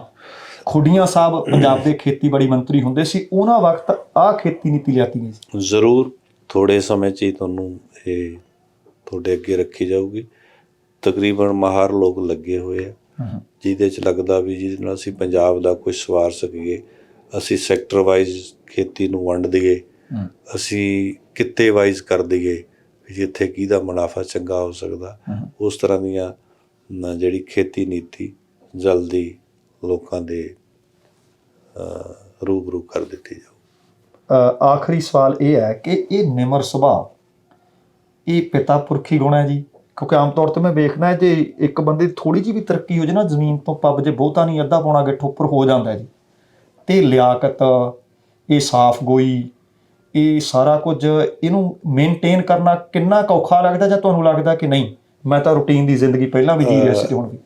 A: ਖੁੱਡੀਆਂ ਸਾਹਿਬ ਪੰਜਾਬ ਦੇ ਖੇਤੀਬਾੜੀ ਮੰਤਰੀ ਹੁੰਦੇ ਸੀ ਉਹਨਾਂ ਵਕਤ ਆਹ ਖੇਤੀ ਨੀਤੀ ਲਿਆਤੀ ਗਈ ਸੀ।
B: ਜ਼ਰੂਰ ਥੋੜੇ ਸਮੇਂ 'ਚ ਹੀ ਤੁਹਾਨੂੰ ਇਹ ਤੁਹਾਡੇ ਅੱਗੇ ਰੱਖੀ ਜਾਊਗੀ। ਤਕਰੀਬਨ ਮਹਾਰ ਲੋਕ ਲੱਗੇ ਹੋਏ ਆ। ਜਿਹਦੇ 'ਚ ਲੱਗਦਾ ਵੀ ਜਿਹਦੇ ਨਾਲ ਅਸੀਂ ਪੰਜਾਬ ਦਾ ਕੁਝ ਸਵਾਰ ਸਕੀਏ ਅਸੀਂ ਸੈਕਟਰ ਵਾਈਜ਼ ਖੇਤੀ ਨੂੰ ਵੰਡ ਦਈਏ ਅਸੀਂ ਕਿੱਤੇ ਵਾਈਜ਼ ਕਰ ਦਈਏ। ਜਿੱਥੇ ਕਿਹਦਾ ਮੁਨਾਫਾ ਚੰਗਾ ਹੋ ਸਕਦਾ ਉਸ ਤਰ੍ਹਾਂ ਦੀਆਂ ਜਿਹੜੀ ਖੇਤੀ ਨੀਤੀ ਜਲਦੀ ਲੋਕਾਂ ਦੇ ਰੂਬਰੂ ਕਰ ਦਿੱਤੀ ਜਾਊ।
A: ਆਖਰੀ ਸਵਾਲ ਇਹ ਹੈ ਕਿ ਇਹ ਨਿਮਰ ਸੁਭਾਅ ਇਹ ਪਿਤਾ ਪੁਰਖੀ ਗੁਣ ਹੈ ਜੀ? ਕਿਉਂਕਿ ਆਮ ਤੌਰ ਤੇ ਮੈਂ ਵੇਖਦਾ ਹੈ ਜੇ ਇੱਕ ਬੰਦੇ ਦੀ ਥੋੜੀ ਜਿਹੀ ਵੀ ਤਰੱਕੀ ਹੋ ਜੇ ਨਾ ਜ਼ਮੀਨ ਤੋਂ ਪੱਬ ਜੇ ਬਹੁਤਾ ਨਹੀਂ ਅੱਧਾ ਪੌਣਾ ਗਿੱਠ ਉੱਪਰ ਹੋ ਜਾਂਦਾ ਜੀ। ਤੇ ਲਿਆਕਤ ਇਹ ਸਾਫ਼ ਗੋਈ ਇਹ ਸਾਰਾ ਕੁਝ ਇਹਨੂੰ ਮੇਨਟੇਨ ਕਰਨਾ ਕਿੰਨਾ ਕੁ ਔਖਾ ਲੱਗਦਾ ਜਾਂ ਤੁਹਾਨੂੰ ਲੱਗਦਾ ਕਿ ਨਹੀਂ, ਮੈਂ ਤਾਂ ਰੂਟੀਨ ਦੀ ਜ਼ਿੰਦਗੀ ਪਹਿਲਾਂ ਵੀ ਜੀ ਰਿਹਾ ਸੀ ਤੇ ਹੁਣ ਵੀ।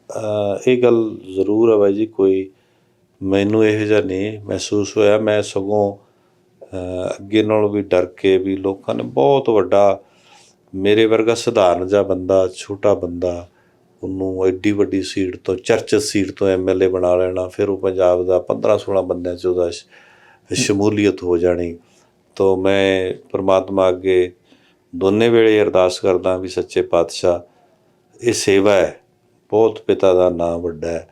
B: ਇਹ ਗੱਲ ਜ਼ਰੂਰ ਹੈ ਬਾਈ ਜੀ, ਕੋਈ ਮੈਨੂੰ ਇਹੋ ਜਿਹਾ ਨਹੀਂ ਮਹਿਸੂਸ ਹੋਇਆ। ਮੈਂ ਸਗੋਂ ਅੱਗੇ ਨਾਲੋਂ ਵੀ ਡਰ ਕੇ ਵੀ ਲੋਕਾਂ ਨੇ ਬਹੁਤ ਵੱਡਾ, ਮੇਰੇ ਵਰਗਾ ਸਧਾਰਨ ਜਿਹਾ ਬੰਦਾ, ਛੋਟਾ ਬੰਦਾ, ਉਹਨੂੰ ਐਡੀ ਵੱਡੀ ਸੀਟ ਤੋਂ ਚਰਚਿਤ ਸੀਟ ਤੋਂ ਐਮਐਲਏ ਬਣਾ ਲੈਣਾ, ਫਿਰ ਉਹ ਪੰਜਾਬ ਦਾ 15 16 ਬੰਦਿਆਂ 'ਚ ਉਹਦਾ ਸ਼ਮੂਲੀਅਤ ਹੋ ਜਾਣੀ। ਤੋਂ ਮੈਂ ਪ੍ਰਮਾਤਮਾ ਅੱਗੇ ਦੋਨੇ ਵੇਲੇ ਅਰਦਾਸ ਕਰਦਾ ਵੀ ਸੱਚੇ ਪਾਤਸ਼ਾਹ ਇਹ ਸੇਵਾ ਹੈ ਬਹੁਤ ਪਿਤਾ ਦਾ ਨਾਮ ਵੱਡਾ ਹੈ।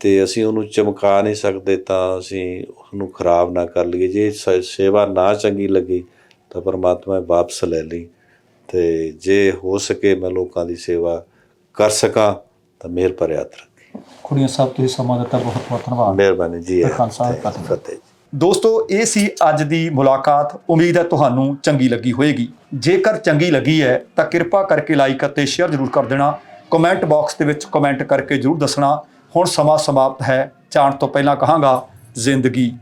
B: ਤੇ ਅਸੀਂ ਉਹਨੂੰ ਚਮਕਾ ਨਹੀਂ ਸਕਦੇ ਤਾਂ ਅਸੀਂ ਉਹਨੂੰ ਖਰਾਬ ਨਾ ਕਰ ਲਈਏ। ਜੇ ਸੇਵਾ ਨਾ ਚੰਗੀ ਲੱਗੀ ਤਾਂ ਪਰਮਾਤਮਾ ਵਾਪਸ ਲੈ ਲਈ। ਤੇ ਜੇ ਹੋ ਸਕੇ ਮੈਂ ਲੋਕਾਂ ਦੀ ਸੇਵਾ ਕਰ ਸਕਾਂ ਤਾਂ ਮਿਹਰ ਭਰਿਆ ਰੱਖੇ।
A: ਖੁੜੀਆਂ ਸਾਹਿਬ ਤੁਸੀਂ ਸਮਾਂ ਦਿੱਤਾ ਬਹੁਤ ਬਹੁਤ ਧੰਨਵਾਦ।
B: ਮਿਹਰਬਾਨੀ ਜੀ।
A: ਖਾਲਸਾ,
B: ਫਤਿਹ। ਫਤਿਹ
A: ਦੋਸਤੋ, ਇਹ ਸੀ ਅੱਜ ਦੀ ਮੁਲਾਕਾਤ। ਉਮੀਦ ਹੈ ਤੁਹਾਨੂੰ ਚੰਗੀ ਲੱਗੀ ਹੋਵੇਗੀ ਜੇਕਰ ਚੰਗੀ ਲੱਗੀ ਹੈ, ਤਾਂ ਕਿਰਪਾ ਕਰਕੇ ਲਾਈਕ ਅਤੇ ਸ਼ੇਅਰ ਜ਼ਰੂਰ ਕਰ ਦੇਣਾ। ਕਮੈਂਟ ਬਾਕਸ ਦੇ ਵਿੱਚ ਕਮੈਂਟ ਕਰਕੇ ਜ਼ਰੂਰ ਦੱਸਣਾ। ਹੁਣ ਸਮਾਂ ਸਮਾਪਤ ਹੈ। ਜਾਣ ਤੋਂ ਪਹਿਲਾਂ ਕਹਾਂਗਾ, ਜ਼ਿੰਦਗੀ।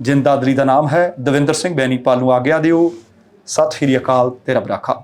A: ਜਿੰਦਾਦਰੀ ਦਾ ਨਾਮ ਹੈ ਦਵਿੰਦਰ ਸਿੰਘ ਬੈਣੀਪਾਲ ਨੂੰ ਆਗਿਆ ਦਿਓ। ਸਤਿ ਸ਼੍ਰੀ ਅਕਾਲ ਤੇ ਰੱਬ ਰਾਖਾ।